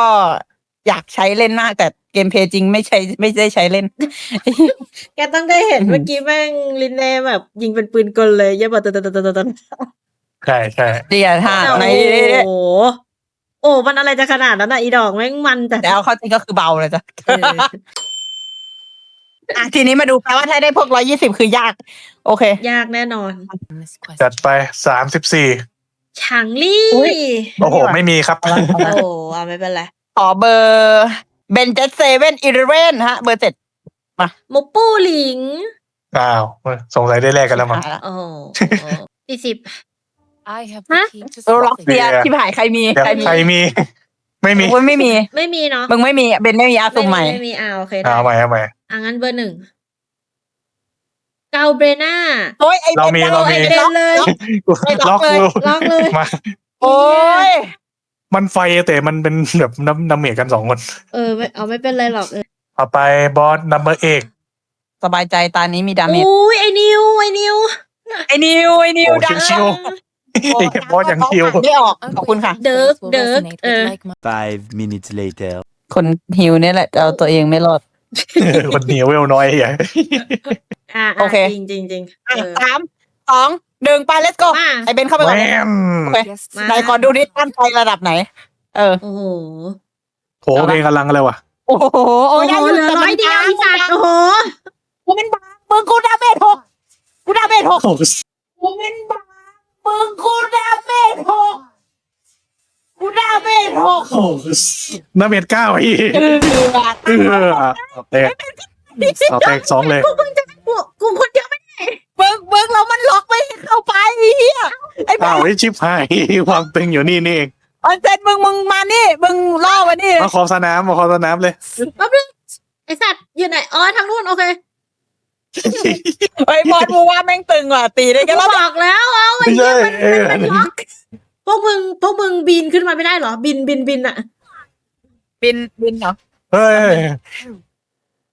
[SPEAKER 2] อยากใช้เล่นมาก แต่เกมเพลย์จริงไม่ใช่ไม่ได้ใช้เล่น
[SPEAKER 1] แกต้องได้เห็น
[SPEAKER 2] อืม
[SPEAKER 1] เมื่อกี้แม่งลินเน่แบบ ยิงเป็นปืนกลเลยเย่าบอตตตตตต
[SPEAKER 3] ใช่ใช่
[SPEAKER 2] เดียท่าใน
[SPEAKER 1] โอ้โห โอ้มันอะไรจะขนาดนั้นอะอีดอกแม่งมันแต่
[SPEAKER 2] แต่เอาเข้าจริงก็คือเบาเลยจ้ะ
[SPEAKER 1] เออ
[SPEAKER 2] อะทีนี้มาดูแปลว่าถ้าได้พวกร้อยยี่สิบคือยาก โอเค
[SPEAKER 1] ยากแน่นอน
[SPEAKER 3] จัดไปสามสิบสี่
[SPEAKER 1] ฉางลี่
[SPEAKER 2] อุ๊ย
[SPEAKER 3] โอ้โห ไม่มีครับ
[SPEAKER 1] โอ้อะไม่เป็นไร
[SPEAKER 2] ขอเบอร์เบนเจเซเว่นอีเลเว่นฮะ เบอร์เจ็ด
[SPEAKER 1] หมูปูหลิง
[SPEAKER 3] อ้าว สงสัยได้แลกกันแล้วมั้ง
[SPEAKER 1] โอ้โหสี่สิบ
[SPEAKER 4] I have
[SPEAKER 1] Huh?
[SPEAKER 4] the key to
[SPEAKER 2] เออล็อก
[SPEAKER 4] something.
[SPEAKER 2] เซียที่หายใครมี
[SPEAKER 3] เดี๋ยว
[SPEAKER 2] ใครมี
[SPEAKER 3] ใครมี ไม่มี
[SPEAKER 2] มึงไม่มี
[SPEAKER 1] ไม่มีเนาะ
[SPEAKER 2] มึงไม่มีเบนไม่มีอาสุ่มใหม่
[SPEAKER 1] ไม่มีอ่าโอเคได้
[SPEAKER 3] เอาใหม่เอาใหม่
[SPEAKER 1] อะงั้นเบอร์หนึ่งเกาเบรน่า
[SPEAKER 2] โอ้ยไอ
[SPEAKER 3] เรามีเรามี
[SPEAKER 2] ไอ้
[SPEAKER 1] เบ
[SPEAKER 2] ล็อก
[SPEAKER 1] นเลย
[SPEAKER 2] ไม่ล็
[SPEAKER 3] ล็
[SPEAKER 2] อ
[SPEAKER 3] อกก
[SPEAKER 2] เลย
[SPEAKER 3] ดู
[SPEAKER 1] ล็อกเลย
[SPEAKER 3] มา
[SPEAKER 2] โอ้ย
[SPEAKER 3] มันไฟแต่มันเป็นแบบน้ำน้ำเมียกันสองคน
[SPEAKER 1] เออไม่เอาไม่เป็นไรหรอกเออ
[SPEAKER 3] เอาไปบอสนัมเบอร์เอก
[SPEAKER 2] สบายใจตานี้มีดาเมจ
[SPEAKER 1] อุ้ยไอ้นิวไอ้นิว
[SPEAKER 2] ไอ้นิวไอ้นิว
[SPEAKER 3] โอ้
[SPEAKER 2] ดัง
[SPEAKER 3] ชิวๆ ไอ้บอสอย่างคิว
[SPEAKER 2] ได้ออก ขอบคุณค่ะ
[SPEAKER 1] เดิร์ก
[SPEAKER 4] Will
[SPEAKER 1] เดิร์ก
[SPEAKER 4] resonate
[SPEAKER 1] เอ
[SPEAKER 4] with
[SPEAKER 1] อ
[SPEAKER 4] like-minded
[SPEAKER 5] Five minutes later.
[SPEAKER 2] คนฮิวเนี่ยแหละจะเอาตัวเองไม่รอด
[SPEAKER 3] คนเหนียวเวลน้อยอย่าง
[SPEAKER 1] อะ
[SPEAKER 2] โอเค
[SPEAKER 1] จริงจริงจริงๆ
[SPEAKER 2] อะ
[SPEAKER 1] เออ
[SPEAKER 2] สามสองหนึ่งไป let's go
[SPEAKER 1] มา
[SPEAKER 2] ไอเบนเข้าไปก่อน
[SPEAKER 3] แม่
[SPEAKER 2] เลย
[SPEAKER 3] ม
[SPEAKER 2] โอเค
[SPEAKER 4] Yes.
[SPEAKER 1] มา
[SPEAKER 2] ไหนขอดูนี่ตั้นไฟระดับไหน เออ
[SPEAKER 1] โอ้โห
[SPEAKER 3] โหเพลงกำลังเลยว่ะ
[SPEAKER 2] โอ้โห
[SPEAKER 1] โอ้โห
[SPEAKER 2] ได้
[SPEAKER 1] เหลือร้อยเดียวอีสัตว์โอ้โห
[SPEAKER 2] กูเป็นบางมึงกูดาเมจหกกูดาเมจหก
[SPEAKER 3] โอ้โห
[SPEAKER 2] กูเป็นบาง มึงกูดาเมจหกกูดาเมจหก
[SPEAKER 3] น้ำเมียเก้าอีก
[SPEAKER 2] เออ
[SPEAKER 3] เออเอาแตกเอาแตกสองเลย
[SPEAKER 1] กูกูคนเดียวไม่
[SPEAKER 2] มึงมึงเรามันล็อกไม่ให้เข้าไปไอ้เฮียไอ้แม่
[SPEAKER 3] อ้าวไอ้ชิบหายความตึงอยู่นี่นี่เอง
[SPEAKER 2] ออนเซนมึงมึงมานี่มึงล่อมานี่
[SPEAKER 3] มาขอสนามมาขอสนามเลย
[SPEAKER 1] แป๊บนึงไอสัตว์อยู่ไหนอ๋อทางนู้นโอเค
[SPEAKER 2] ไอ้บอลมึงว่าแม่งตึงว่ะตีได้
[SPEAKER 1] กู
[SPEAKER 2] แค่รอบ
[SPEAKER 1] บอกแล้วเอาไอ้
[SPEAKER 3] ไม่
[SPEAKER 1] เหี้
[SPEAKER 3] ใช่
[SPEAKER 1] ยมัน
[SPEAKER 3] เออ
[SPEAKER 1] มันล็อกพวกมึงพวกมึงบินขึ้นมาไม่ได้เหรอ บินบินบินอะ
[SPEAKER 2] บินบินเหรอ
[SPEAKER 3] เฮ้ย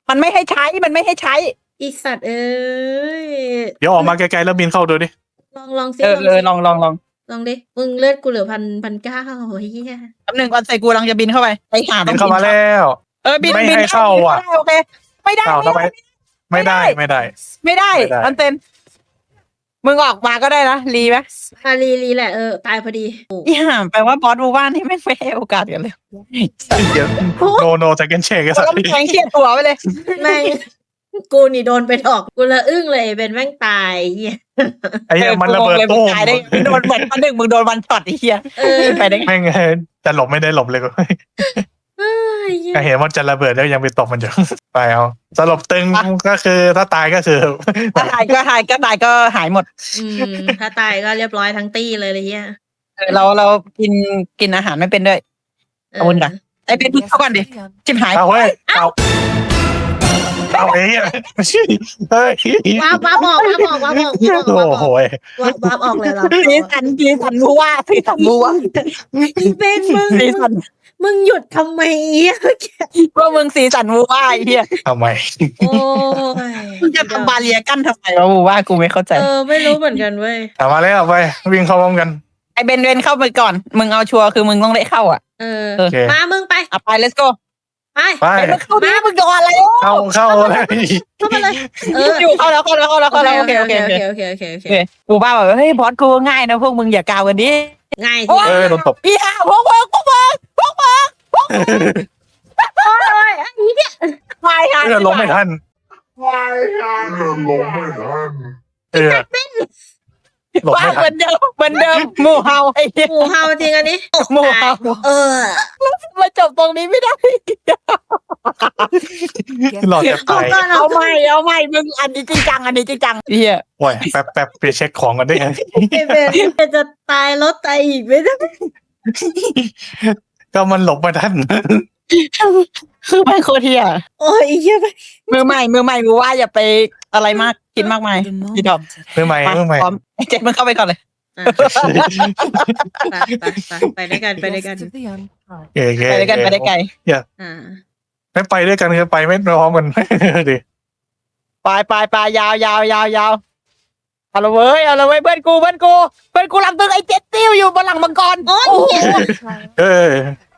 [SPEAKER 2] มันไม่ให้ใช้มันไม่ให้ใช้
[SPEAKER 1] อีสัตว์เอ้ย
[SPEAKER 3] เดี๋ยวออกมาไกลๆแล้วบินเข้าดูดิ
[SPEAKER 1] ลองลองสิ
[SPEAKER 2] เออ
[SPEAKER 1] ลอง
[SPEAKER 2] เออ
[SPEAKER 1] สิ
[SPEAKER 2] ลองลองลอง
[SPEAKER 1] ลองดิมึงเลือดกูเหลือพันพันเก้าเฮ้ยเหี้ย
[SPEAKER 2] แป๊บหนึ่งก่อนใส่กูกำลังจะบินเข้าไปไอ้ห่า
[SPEAKER 3] บินเข้ามาแล้ว
[SPEAKER 2] เออบิน
[SPEAKER 3] ไม่
[SPEAKER 2] บิน
[SPEAKER 3] ให้เข้าอะ
[SPEAKER 2] บินได้โอเคไม่ได้
[SPEAKER 3] อ้าว
[SPEAKER 2] ไม่
[SPEAKER 3] ทำไม
[SPEAKER 2] ได้
[SPEAKER 3] ไม่ ได้ไม่ได้
[SPEAKER 2] ไม่ได้
[SPEAKER 3] ไม่ได้
[SPEAKER 2] ออนเซนมึงออกมาก็ได้นะรีไหม
[SPEAKER 1] อารีรีแหละเออตายพอดีโอ้
[SPEAKER 2] อีห่าแปลว่าบอสบูบ้านนี่ไม่ให้โอกาสกันเลย
[SPEAKER 3] เดี๋ยวโนโนจะกันเชกกันสัก
[SPEAKER 2] เรา
[SPEAKER 3] ที
[SPEAKER 2] แทงเชียดตัวไปเลย
[SPEAKER 1] แม่งกูนี่โดนไปถอกกูละอึ้งเลยเป็นแม่งตายเหี้ย
[SPEAKER 3] ไอ้เหี้ยมันระเบิด
[SPEAKER 2] เลยมึ
[SPEAKER 3] ตู้
[SPEAKER 2] ง
[SPEAKER 3] ม
[SPEAKER 2] ตายได้ไงมึงโดนเหมือนวันหนึ่งมึงโดนวันช็อตไอ้เหี้ย
[SPEAKER 1] เออ
[SPEAKER 2] ไปได้ไง
[SPEAKER 3] แม่งจะหลบไม่ได้หลบเลยกู
[SPEAKER 1] เอ้ยเหี้ย
[SPEAKER 3] ก็เห็นว่าจะระเบิดแล้วยังไปตบมันอยู่ไปเอาสรุปตึงก็คือถ้าตายก็คือ
[SPEAKER 2] ถ้าหายก็หายก็ตายก็หายหมด
[SPEAKER 1] อืมถ้าตายก็เรียบร้อยทั้งตี้เลยเลยเฮีย
[SPEAKER 2] เออเราเรากินกินอาหารไม่เป็นด้วย
[SPEAKER 1] เอ
[SPEAKER 2] ขอบคุณค่ะไอ้เป็นพึ่งเข้าก่อนดิชิบหาย
[SPEAKER 3] เอาเว้ยเอาเอาเอ้ยไม่ใช่เฮ้ย
[SPEAKER 1] ว้าบว้าบออกว้าบออกว้าบออกว้าบออก
[SPEAKER 3] โอ้โห
[SPEAKER 1] ว้าบออกว้าบออกเลยเรา
[SPEAKER 2] สีสันสีสันรู้ว่าสีสันรู้ว่า
[SPEAKER 1] เป็นมึง
[SPEAKER 2] สีสัน
[SPEAKER 1] มึงหยุดทำไมเหี้ย
[SPEAKER 2] พวกมึงสีสันรู้ว่าไอ้เหี้ย
[SPEAKER 3] ทำไม
[SPEAKER 1] โอ้ย
[SPEAKER 2] มึงจะทำบาเรียกั้นทำไมวะรู้ว่ากูไม่เข้าใจ
[SPEAKER 1] เออไม่รู้เหมือนกันเว้ย
[SPEAKER 3] เอามาแล้วไปวิ่งเข้าพร้อมกัน
[SPEAKER 2] ไอ้เบนเวนเข้าไปก่อน มึงเอาชัวร์คือมึงต้องได้เข้าอะ
[SPEAKER 1] เออ
[SPEAKER 3] โอเค
[SPEAKER 1] มามึงไป
[SPEAKER 2] อะไป let's go
[SPEAKER 1] ไป
[SPEAKER 3] ไป
[SPEAKER 2] ไอ้มึงเข้าดิมึงโดนอะไรอะ
[SPEAKER 3] เข้าเข้าเลย
[SPEAKER 1] เข้ามาเลยเออ
[SPEAKER 2] อยู่เข้าแล้วเข้าแล้วเข้าแล้วเข้าแล้วโอเคโอเค
[SPEAKER 1] โอ
[SPEAKER 2] โอ
[SPEAKER 1] เค
[SPEAKER 2] เค
[SPEAKER 1] โอเคโอเคโอเค
[SPEAKER 2] โอเคกูบ้าแบบเฮ้ยบอสกูง่ายนะพวกมึงอย่ากาวกันดิ
[SPEAKER 1] ง่าย
[SPEAKER 2] โอ้
[SPEAKER 1] ที
[SPEAKER 3] เออโดนตบ
[SPEAKER 2] อีห่าพวกมึงพวกมึงพวกมึง
[SPEAKER 1] โอ้ยอันนี้เนี่ย
[SPEAKER 2] ไปค่ะ
[SPEAKER 3] เออลงไม่ทันเออลง
[SPEAKER 2] ว่า
[SPEAKER 3] ไม่
[SPEAKER 2] เห
[SPEAKER 3] ทั
[SPEAKER 2] มื
[SPEAKER 3] น
[SPEAKER 2] อนเดิมเหมือนเดิมหมู่เฮาไอ้เหี้ย
[SPEAKER 1] หมูเฮาจริงอันนี้
[SPEAKER 2] หมู่เฮา
[SPEAKER 1] เออ
[SPEAKER 2] มาจบตรงนี้ไม่ได้
[SPEAKER 3] หลอดจะ
[SPEAKER 1] เอา
[SPEAKER 3] ตาย
[SPEAKER 1] ก่อนเอา
[SPEAKER 2] เอา
[SPEAKER 1] ก่
[SPEAKER 2] ให
[SPEAKER 1] อน
[SPEAKER 2] ม่เอาใหม่มึงอันนี้จริงจังอันนี้จริงจังเฮีย
[SPEAKER 3] โอ้ยแป๊บแป๊บไปเช็คของกันได้ยัง
[SPEAKER 1] ไอ้เบนเบนจะตายแล้วตายอีกไม่ได้
[SPEAKER 3] ก็มันหลบไม่ทัน
[SPEAKER 2] คือไม่โคตรเฮีย
[SPEAKER 1] โอ้ยไอ้เหี้ยไป
[SPEAKER 2] มือใหม่ มือใหม่มือว่าอย่าไปอะไรมากคิดมากมาย
[SPEAKER 4] The
[SPEAKER 2] พี่ดอม
[SPEAKER 4] moment.
[SPEAKER 3] เมื่อใหม่เมื่อใหม่
[SPEAKER 2] พร้อมไอ้เจ็ดมึงเข้าไปก่อนเลย
[SPEAKER 1] อะไปไปไปไปด้วยกันไปด้วยกัน
[SPEAKER 4] Yes to the unkind.
[SPEAKER 3] เก๋เก๋
[SPEAKER 2] ไปด้วยกันไปได้ไกล
[SPEAKER 1] อ่า
[SPEAKER 3] ไม่ไปด้วยกันคือไปไม่พร้อมกันดิ
[SPEAKER 2] ไปไปไปยาวยาวยาวยาวเอาละเว้ยเอาละเว้ยเพื่อนกูเพื่อนกูเพื่อนกูหลังตึกไอ้เจ็ดติ้วอยู่บนหลังมังกร
[SPEAKER 1] โอ้ยเหี้ย
[SPEAKER 3] เออ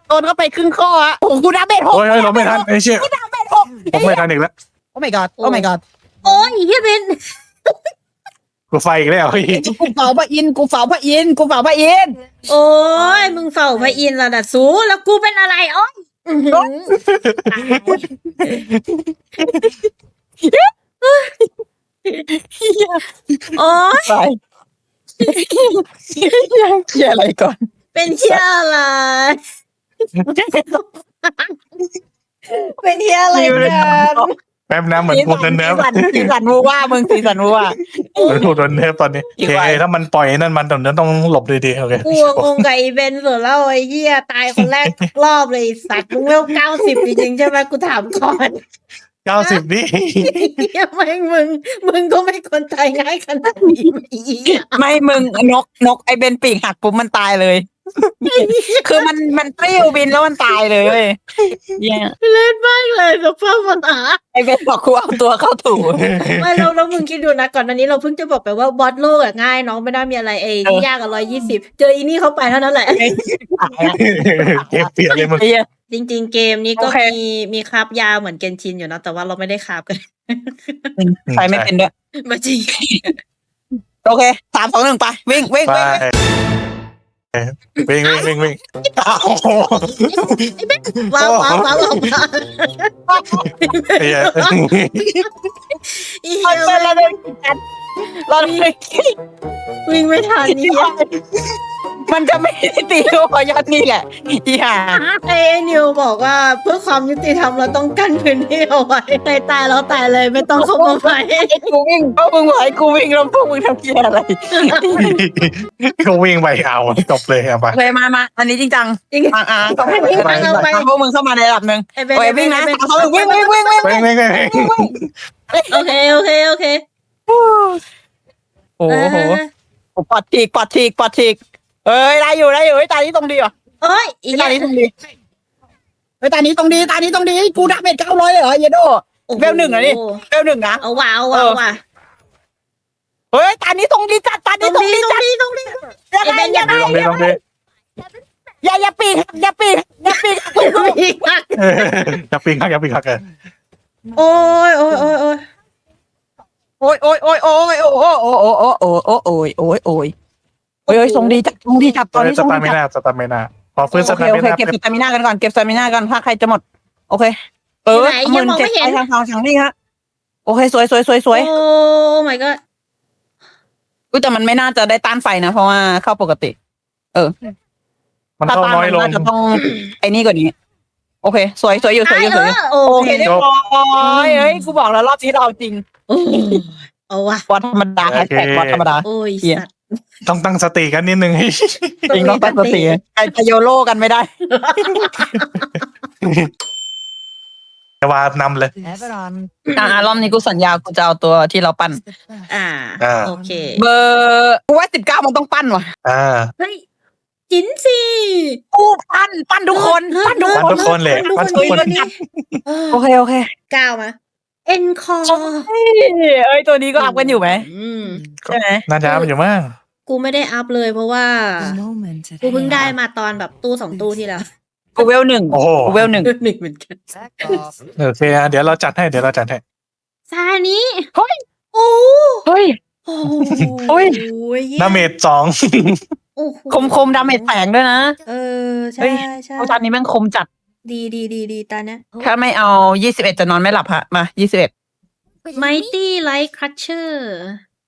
[SPEAKER 2] โดนเข้าไปครึ่งข้ออะโอ้โหกูดาเมจหก
[SPEAKER 3] โอ้ยเฮ้ยเราไม่ทันไอ้เชี่ย
[SPEAKER 2] กูดาเมจหก
[SPEAKER 3] ผมไม่ทันอีกแล้ว
[SPEAKER 2] โอ้ my god โอ้ my god
[SPEAKER 1] โอ้ยไอ้เหี้ยเบน
[SPEAKER 3] กูไฟอีกแล้ว
[SPEAKER 2] กูเฝ้าพระอินทร์กูเฝ้าพระอินทร์กูเฝ้าพระอินทร์
[SPEAKER 1] โอ้ยมึงเฝ้าพระอินทร์ระดับสูงแล้วกูเป็นอะไรโอ้ยอื้อหือโอ้ย
[SPEAKER 2] ไปเฮียอะไรก่อน
[SPEAKER 1] เป็นเชี่ยอะไร เป็นเชี่ยอะไรกัน
[SPEAKER 3] แป๊บนะเหมือนพูดเนิร์ฟ
[SPEAKER 2] สีสันสีสันมูว่ามึงสีสันมูว่า
[SPEAKER 3] เหมือนพูดเนิร์ฟตอนนี้
[SPEAKER 2] อี
[SPEAKER 3] โอกเค
[SPEAKER 2] ไว้
[SPEAKER 3] ถ้ามันปล่อยนั่นมันตอนนั้นต้องหลบดีๆโอเค
[SPEAKER 1] กูงงกับอีเบนส่วนเล่าไอ้เหี้ยตายคนแรกทุกรอบเลยไอ้สัตว์มึงเวลเก้าสิบจริงๆใช่ไหมกูถามก่อน
[SPEAKER 3] เก้าสิบนี่
[SPEAKER 1] เหี้ยแม่งมึง มึงก็ไม่คนตายง่ายขนาดนี้ไหมอีเหี้ย
[SPEAKER 2] ไม่มึงนกนกไอเบนปีกหักปุ๊บมันตายเลย คือมันมันปลิวบินแล้วมันตายเลยเว้ยเหี้ย
[SPEAKER 1] เล่นมากเลยสภาพปัญหา
[SPEAKER 2] ไอเบนบอกกูเอาตัวเข้าถู
[SPEAKER 1] ไม่แล้วแล้วมึงคิดดูนะก่อนหน้านี้เราเพิ่งจะบอกไปว่าบอสโลกอะง่ายน้องไม่น่ามีอะไรเองยากกับร้อยยี่สิบเจออีนี่เข้าไปเท่านั้นแหละ
[SPEAKER 2] ตายละ
[SPEAKER 3] เกมเปลี่ยนเลยมึง
[SPEAKER 2] ไอ้เหี้ย
[SPEAKER 1] จริง ๆ เกมนี้ก็
[SPEAKER 2] โอเค
[SPEAKER 1] มีมีคราบยาเหมือนเกนชินอยู่นะแต่ว่าเราไม่ได้คราบกัน
[SPEAKER 2] ใช้ไม่เป็นด้วย
[SPEAKER 1] มาจริง
[SPEAKER 2] โอเคสามสองหนึ่งไป วิ่งวิ่ง
[SPEAKER 3] ไป
[SPEAKER 2] วิ่ง
[SPEAKER 3] วิ่งวิ่งวิ่งวิ่งอ้าว
[SPEAKER 1] ว้าวว้าวว้าวว้าว
[SPEAKER 3] ไอ้เหี้ย
[SPEAKER 1] อี
[SPEAKER 2] เอา
[SPEAKER 1] เหี้ย
[SPEAKER 2] เป็นเราเดินกันเราเดิน
[SPEAKER 1] วิ่งไม่ทันนี่ย
[SPEAKER 2] มันจะไม่ได้ตีโอยอดนี่แหละอีห่า
[SPEAKER 1] ไอ้นิวบอกว่าเพื่อความยุติธรรมเราต้องกั้นพื้นที่เอาไว้ใครตายแล้วตายเลยไม่ต้องเข้ามาใหม่
[SPEAKER 2] กูวิ่งเพราะมึงไหวกูวิ่งแล้วพวกมึงทำเกียอะไร
[SPEAKER 3] ก็วิ่งไปเอาจบเลยเอาไป
[SPEAKER 2] โอเคมามาอันนี้จริงจัง
[SPEAKER 1] จริง
[SPEAKER 2] อ่าอ่าเข้าไป
[SPEAKER 1] ไปไป
[SPEAKER 2] พวกมึงเข้ามาในระดับหนึ่ง
[SPEAKER 1] ไอ้เบน
[SPEAKER 2] โอ้ยวิ่งนะ
[SPEAKER 1] ไอ้เบ
[SPEAKER 2] สามสองหนึ่งวิ่งวิ่งวิ่งวิ่ง
[SPEAKER 3] วิ่งวิ่งวิ่งวิ่ง
[SPEAKER 1] โอเคโอเคโอเค
[SPEAKER 2] โอ้โหปอดทีกปอดทีกปอดทีก เอ้ยได้อยู่ได้อยู่เฮ้ยตานี้ตรงดีเหรอ
[SPEAKER 1] เอ้ยอี
[SPEAKER 2] ตา
[SPEAKER 1] เหี้ย
[SPEAKER 2] นี้ตรงดีเฮ้ยตานี้ตรงดีตานี้ตรงดีกูดักเบ็ดเก้าร้อยเลยเหรอเยโด
[SPEAKER 1] โอ้โเว
[SPEAKER 2] ลหนึ่งเหรอนี่เร็วหนึ่งนะ
[SPEAKER 1] เอาว่ะเอาว่ะเอาว่ะ
[SPEAKER 2] เฮ้ยตานี้ตรงดีจัดตา
[SPEAKER 1] ตร
[SPEAKER 2] นี้
[SPEAKER 1] ง
[SPEAKER 2] ตรง
[SPEAKER 1] นี้
[SPEAKER 2] ดี
[SPEAKER 1] ตรง
[SPEAKER 2] จัด
[SPEAKER 1] นี้ตรงนี้
[SPEAKER 2] อย่าได้อย่า
[SPEAKER 3] ล
[SPEAKER 2] ได้
[SPEAKER 3] องดิลองดิ
[SPEAKER 2] อย่าอย่าปีกอย่าปีกอย่าปีก
[SPEAKER 1] อีกอะ
[SPEAKER 3] อย่าปิงครับอย่าปิงครับเออ
[SPEAKER 1] โอ้ยโอ้ยโอ้ยโอ้ย
[SPEAKER 2] โอ้ยโอ้ยโอ้ยโอ้ยโอ้ยโอ้ยโอ้ยโอ้ยโอ้ย โอ้ยโอ้ยโอ้ยโอ้ยโอ้ยโอ้ยทรงดีจัดทรงดีจัดตอนนี้
[SPEAKER 3] ส
[SPEAKER 2] ทรง
[SPEAKER 3] ตา
[SPEAKER 2] ดี
[SPEAKER 3] มิ
[SPEAKER 2] จัด
[SPEAKER 3] นาสตามินาพอฟื้นส
[SPEAKER 2] โอเค
[SPEAKER 3] ตา
[SPEAKER 2] โอ
[SPEAKER 3] มิ
[SPEAKER 2] เค
[SPEAKER 3] นา
[SPEAKER 2] เก็บสตามินากันก่อนเก็บสตามินากันถ้าใครจะหมด โอเค เออหมื่นเจ็ดไปทางทางทางนี้ฮะโอเค สวยสวยสวยสวย
[SPEAKER 1] โอ้ my god
[SPEAKER 2] อุ้ยแต่มันไม่น่าจะได้ต้านไฟนะเพราะว่าเข้าปกติ
[SPEAKER 3] มัน
[SPEAKER 2] ถ้า
[SPEAKER 3] เข้า
[SPEAKER 2] ต้าน
[SPEAKER 3] น้อยลง
[SPEAKER 2] มันน่าจะต้องไอ้นี่กว่านี้ โอเค สวยสวยอยู่สวยอยู่สวยอยู่
[SPEAKER 1] โอ
[SPEAKER 2] โอ
[SPEAKER 1] เค
[SPEAKER 2] เคเรียบร้อยเฮ้ยกูบอกแล้วรอบนี้เราเอาจริง
[SPEAKER 1] โอ้เอาว่ะ
[SPEAKER 2] บอลธรรมดาแฮชแท็กบอลธรรมดา
[SPEAKER 1] โอ้ย
[SPEAKER 2] เหี้ย
[SPEAKER 1] สัตว์
[SPEAKER 3] ต้องตั้งสติกันนิดนึง
[SPEAKER 2] จริงต้องตั้งสติใครจะโยโลกันไม่ได้
[SPEAKER 3] แต่ว่านำเลย
[SPEAKER 4] Ever on
[SPEAKER 2] อ่ารอบนี้กูสัญญากูจะเอาตัวที่เราปั้น
[SPEAKER 1] อ่า
[SPEAKER 3] อ่า
[SPEAKER 1] โอเค
[SPEAKER 2] เบอร์กูว่าสิบเก้ามันต้องปั้นว่ะ
[SPEAKER 3] อ่า
[SPEAKER 1] เฮ้ยจินสิ
[SPEAKER 2] กูปั้นปั้นทุกคน ปั้นทุก
[SPEAKER 3] ปั้น
[SPEAKER 2] คน
[SPEAKER 3] ทุกคนเลย
[SPEAKER 1] ปั้นทุก
[SPEAKER 3] ปั้นทุกคน
[SPEAKER 1] ดิ
[SPEAKER 2] โอเคโอเค
[SPEAKER 1] ก้าวมา เอ็นคอ
[SPEAKER 2] เอ้ยตัวนี้ก็อัพกันอยู่ไหม
[SPEAKER 1] อืม
[SPEAKER 2] ใช่ไหม
[SPEAKER 3] น่าจะมันอยู่มั้ง
[SPEAKER 1] กูไม่ได้อัพเลยเพราะว่า
[SPEAKER 4] the moment at
[SPEAKER 1] กูเพิ่งได้
[SPEAKER 4] hand.
[SPEAKER 1] มาตอนแบบตู้สองตู้ที่แล้ว
[SPEAKER 2] กูเวลหนึ่ง
[SPEAKER 3] โอ้โห
[SPEAKER 2] กูเวลหนึ่ง
[SPEAKER 1] หนึ่งเหมือนกัน
[SPEAKER 4] Back off.
[SPEAKER 3] โอเคอะเดี๋ยวเราจัดให้เดี๋ยวเราจัดให้
[SPEAKER 1] ซานี้
[SPEAKER 2] เฮ้ย
[SPEAKER 1] โอ้
[SPEAKER 2] เฮ้ย
[SPEAKER 1] โอ้
[SPEAKER 2] เฮ้ย
[SPEAKER 3] ดาเมจสอง
[SPEAKER 1] โอ้โห
[SPEAKER 2] คมคมดาเมจแฝงด้วยนะ
[SPEAKER 1] เออ ใช่
[SPEAKER 2] เฮ้ย
[SPEAKER 1] ใช่
[SPEAKER 2] โอ้ตอนนี้แม่งคมจัด
[SPEAKER 1] ดีดีดีดีตาเนี้ย
[SPEAKER 2] ถ้าไม่เอายี่สิบเอ็ดจะนอนไม่หลับฮะมายี่สิบเอ็ด
[SPEAKER 1] ไมตี้ไลท์คัตเชอร์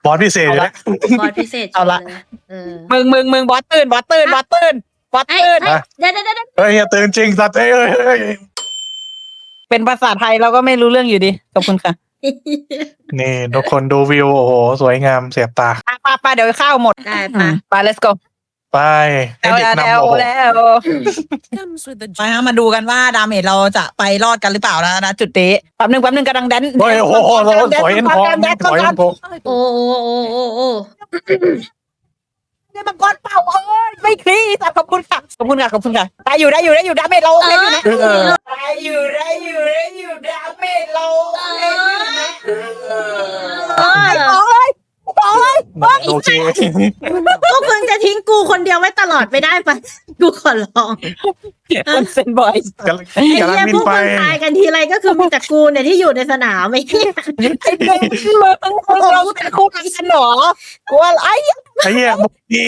[SPEAKER 3] บอสพิเศษอยู่แล้ว
[SPEAKER 1] บอสพิเศษ
[SPEAKER 2] เอาละ
[SPEAKER 1] ยเออ
[SPEAKER 2] มึงมึงมึงบอสตื่นบอสตื่นบอสตื่นบอส
[SPEAKER 1] ไอ้
[SPEAKER 2] ตื่น
[SPEAKER 1] ไอ้เดี๋ยวเดี๋ยวเดี๋ยว
[SPEAKER 3] เฮ้ยอย่าตื่นจริงสัตว์เอ้ยเอ้ยเอ้ย
[SPEAKER 2] เป็นภาษาไทยเราก็ไม่รู้เรื่องอยู่ดีขอบคุณค่ะ
[SPEAKER 3] นี่ทุกคนดูวิวโอ้โห สวยงามเสียบตา
[SPEAKER 2] ป้าป้าป้าเดี๋ยวข้าวหมด
[SPEAKER 1] ได้
[SPEAKER 2] อื
[SPEAKER 1] ปะ
[SPEAKER 2] มไป let's go
[SPEAKER 3] ไปให้
[SPEAKER 2] แล้ว
[SPEAKER 3] เด็ก
[SPEAKER 2] แล้ว
[SPEAKER 3] นำโอ้โห
[SPEAKER 2] แล้ว
[SPEAKER 4] Comes with the
[SPEAKER 2] ไปฮะมาดูกันว่าดาเมจเราจะไปรอดกันหรือเปล่านะนะจุดนี้แป๊บหนึ่งแป๊บหนึ่งกำลังแดน
[SPEAKER 3] เฮ้ยโอ้โหโอ้โหถอยเอ็นพอ
[SPEAKER 2] แดน
[SPEAKER 3] ถอยเอ็นพอ
[SPEAKER 1] โอ้โอ้โอ้โอ้โอ้
[SPEAKER 2] เนี่ยมังกรเป่าเอ้ยไม่คลีแต่ขอบคุณค่ะขอบคุณค่ะขอบคุณค่ะได้อยู่ได้อยู่ได้อยู่ดาเมจเราโอเคอยู่นะ
[SPEAKER 3] เออ
[SPEAKER 2] ได้อยู่ได้อยู่ได้อยู่ดาเมจเราโอเคอยู่นะ
[SPEAKER 1] เออ
[SPEAKER 2] บอกเลยบอกเลย
[SPEAKER 3] โอเค
[SPEAKER 1] พวกมึง จะทิ้งกูคนเดียวไว้ตลอดไม่ได้ปะกูขอร้อง
[SPEAKER 2] คนเซนบอย
[SPEAKER 3] กำลัง
[SPEAKER 1] ไอ้
[SPEAKER 3] กำลัง
[SPEAKER 1] เหี้ย
[SPEAKER 3] บิ
[SPEAKER 1] พ
[SPEAKER 3] น
[SPEAKER 1] วก
[SPEAKER 3] ไป
[SPEAKER 1] มึงตายกันทีไรก็คือมีแต่กูเนี่ยที่อยู่ในสนามไอ้เหี้ย
[SPEAKER 2] ไอ้เด็กมึงเราเป็นคู่กันกันเหรอกลัวไอ้
[SPEAKER 3] ไอ้เหี้ยมุกดี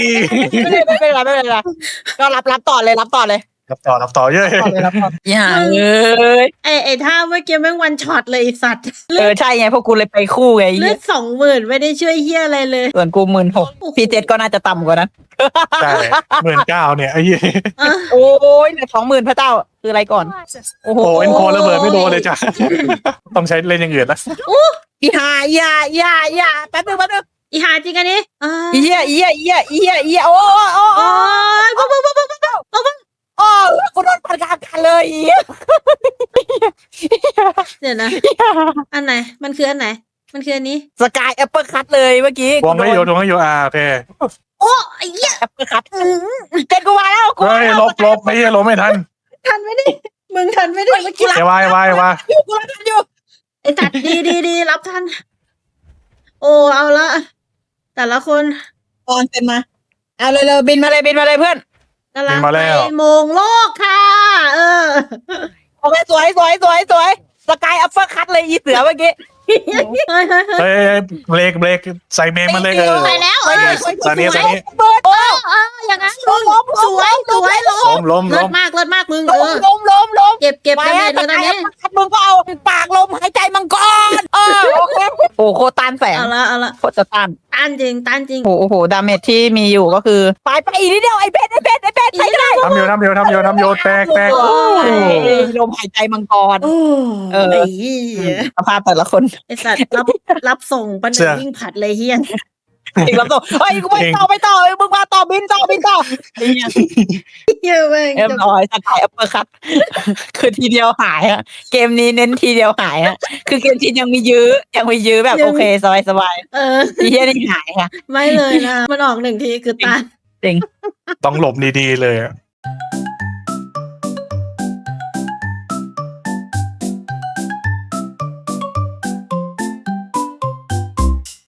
[SPEAKER 2] ไม่เป็นไรไม่เป็นไรไม่เป็นไรก็รับรับต่อเลยรับต่อเลย
[SPEAKER 3] รับต่อรับต่อเยอะ
[SPEAKER 2] ต่อเลยรับต่ออย่าเลย
[SPEAKER 1] ไอ้ไอ้ท่าเมื่อกี้แม่งวันช็อตเลยไอ้สัตว์
[SPEAKER 2] เออใช่ไงพวกกูเลยไปคู่ไง
[SPEAKER 1] เลือดสองหมื่นไม่ได้ช่วยเฮียอะไรเลย
[SPEAKER 2] ส่วนกูหมื่นหกพี่เจ็ดก็น่าจะต่ำกว่านั้น
[SPEAKER 3] ใช่หมื่นเก้าเนี่ยไอ้เหี้ย
[SPEAKER 1] อะ
[SPEAKER 2] โอ้ยเหลือสองหมื่นพระเจ้าคืออะไรก่อน โอ้โห
[SPEAKER 3] โอ้เอ็นโคระเบิดไม่โดนเลยจ้ะต้องใช้เล่นอย่างอื่นละ
[SPEAKER 2] อีหาอย่าอย่าอย่าแป๊บนึงแป๊บนึง
[SPEAKER 1] อีหาจริงอันนี้อ่า
[SPEAKER 2] อีเหี้ยอีเหี้ยอีเหี้ยอีเหี้ยอีเหี้ยโอ้โอ้
[SPEAKER 1] โอ้
[SPEAKER 2] โอ้
[SPEAKER 1] ยปุ๊บปุ๊บปุ๊บปุ๊บปุ๊บปุ๊บ
[SPEAKER 2] โอ้กูโดนปัดกลางกัน เลยอีเหี้ย
[SPEAKER 1] เดี๋ยวนะ อันไหน มันคืออันไหน มันคืออันนี้
[SPEAKER 2] สกายแอปเปิลคัตเลยเมื่อกี้
[SPEAKER 3] วงให้โยวงให้โยอ่าโอเค
[SPEAKER 1] โอ้ไอ้เหี้ย
[SPEAKER 2] แอปเปิลคัต
[SPEAKER 1] อืม
[SPEAKER 2] เจ็ดกูมาแล้วกู
[SPEAKER 3] เฮ้
[SPEAKER 2] มายแล้ว
[SPEAKER 3] ลบลบไอ้เหี้ยลบไม่ทัน
[SPEAKER 1] ทันไหมนี่มึงทันไหมนี่เมื่อกี้
[SPEAKER 3] ไอ้วายวายวาย
[SPEAKER 2] อยู่กูรับอยู่
[SPEAKER 1] ไอ้ตัดดีดีดีรับทัน โอ้เอาละแต่ละคน
[SPEAKER 2] ตอนเป็นมา เอาเลยเลยบินมาเลยบินมาเลยเพื่อน
[SPEAKER 1] กำลังไปโมงโลกค่ะ เออ
[SPEAKER 2] โอเคสวยสวยสวยสวยสกายแอปเปิลคัตเลยอีเสือเมื่อกี้
[SPEAKER 1] เฮ้ยเฮ้ยเฮ้ย
[SPEAKER 3] เฮ้ยเบรกเบรกใส่เมงมันเลยเออ
[SPEAKER 1] ไปแล้วเออ
[SPEAKER 3] ซาเนียซาเนีย
[SPEAKER 2] เบิร์ด
[SPEAKER 1] เออเอออย่างนั้นมึงสวยสวยล
[SPEAKER 3] ล้
[SPEAKER 1] ง
[SPEAKER 3] มล้ม
[SPEAKER 1] เลิ
[SPEAKER 3] ล้
[SPEAKER 1] ศ
[SPEAKER 3] ม
[SPEAKER 1] มากเลิศมากมึง
[SPEAKER 2] ล้
[SPEAKER 1] เอ
[SPEAKER 2] ม
[SPEAKER 1] อ
[SPEAKER 2] ล้มล้มล้ม
[SPEAKER 1] เก็บเก็บ
[SPEAKER 2] ไป
[SPEAKER 1] ดาเม
[SPEAKER 2] อะ
[SPEAKER 1] จเลยตอนนี้
[SPEAKER 2] คัดมึงก็เอาปากลมหายใจมังกรเออ โอเคโอ้โคตรต้านแสง
[SPEAKER 1] เอาละเอาละ
[SPEAKER 2] โคตรจะต้าน
[SPEAKER 1] ต้านจริงต้านจริง
[SPEAKER 2] โอ้โหดาเมจที่มีอยู่ก็คือไปไปอีกนิดเดียวไอ้เพชรไอ้เพชรไอ้เพชรไปได้
[SPEAKER 3] ทำโยทำโยทำโยทำโยแตกแตก
[SPEAKER 2] โอ้ยลมหายใจมังกร
[SPEAKER 1] โอ้
[SPEAKER 2] เออ
[SPEAKER 1] ไอ้เหี้ย
[SPEAKER 2] สภาพแต่ละคน
[SPEAKER 1] ไอสัตว์รับรับส่งปันวิ่งผัดเลยเฮียน
[SPEAKER 2] อีกแล้วต่อเฮ้ยกูไปต่อไปต่อมึงมาต่อบินต่อบินต่อไอ้เหี้ย
[SPEAKER 1] เฮียแม่ง
[SPEAKER 2] เรียบร้อยสกายแอปเปิลคัตคือทีเดียวหายอะเกมนี้เน้นทีเดียวหายอะคือเกมที่ยังมียื้อยังมียื้อแบบโอเคสบายสบาย
[SPEAKER 1] เออ
[SPEAKER 2] ๆไอ้เหี้ยนี่หายค่ะ
[SPEAKER 1] ไม่เลยนะมันออกหนึ่งทีคือตาย
[SPEAKER 3] ต้องหลบดีๆเลยอะ
[SPEAKER 2] เ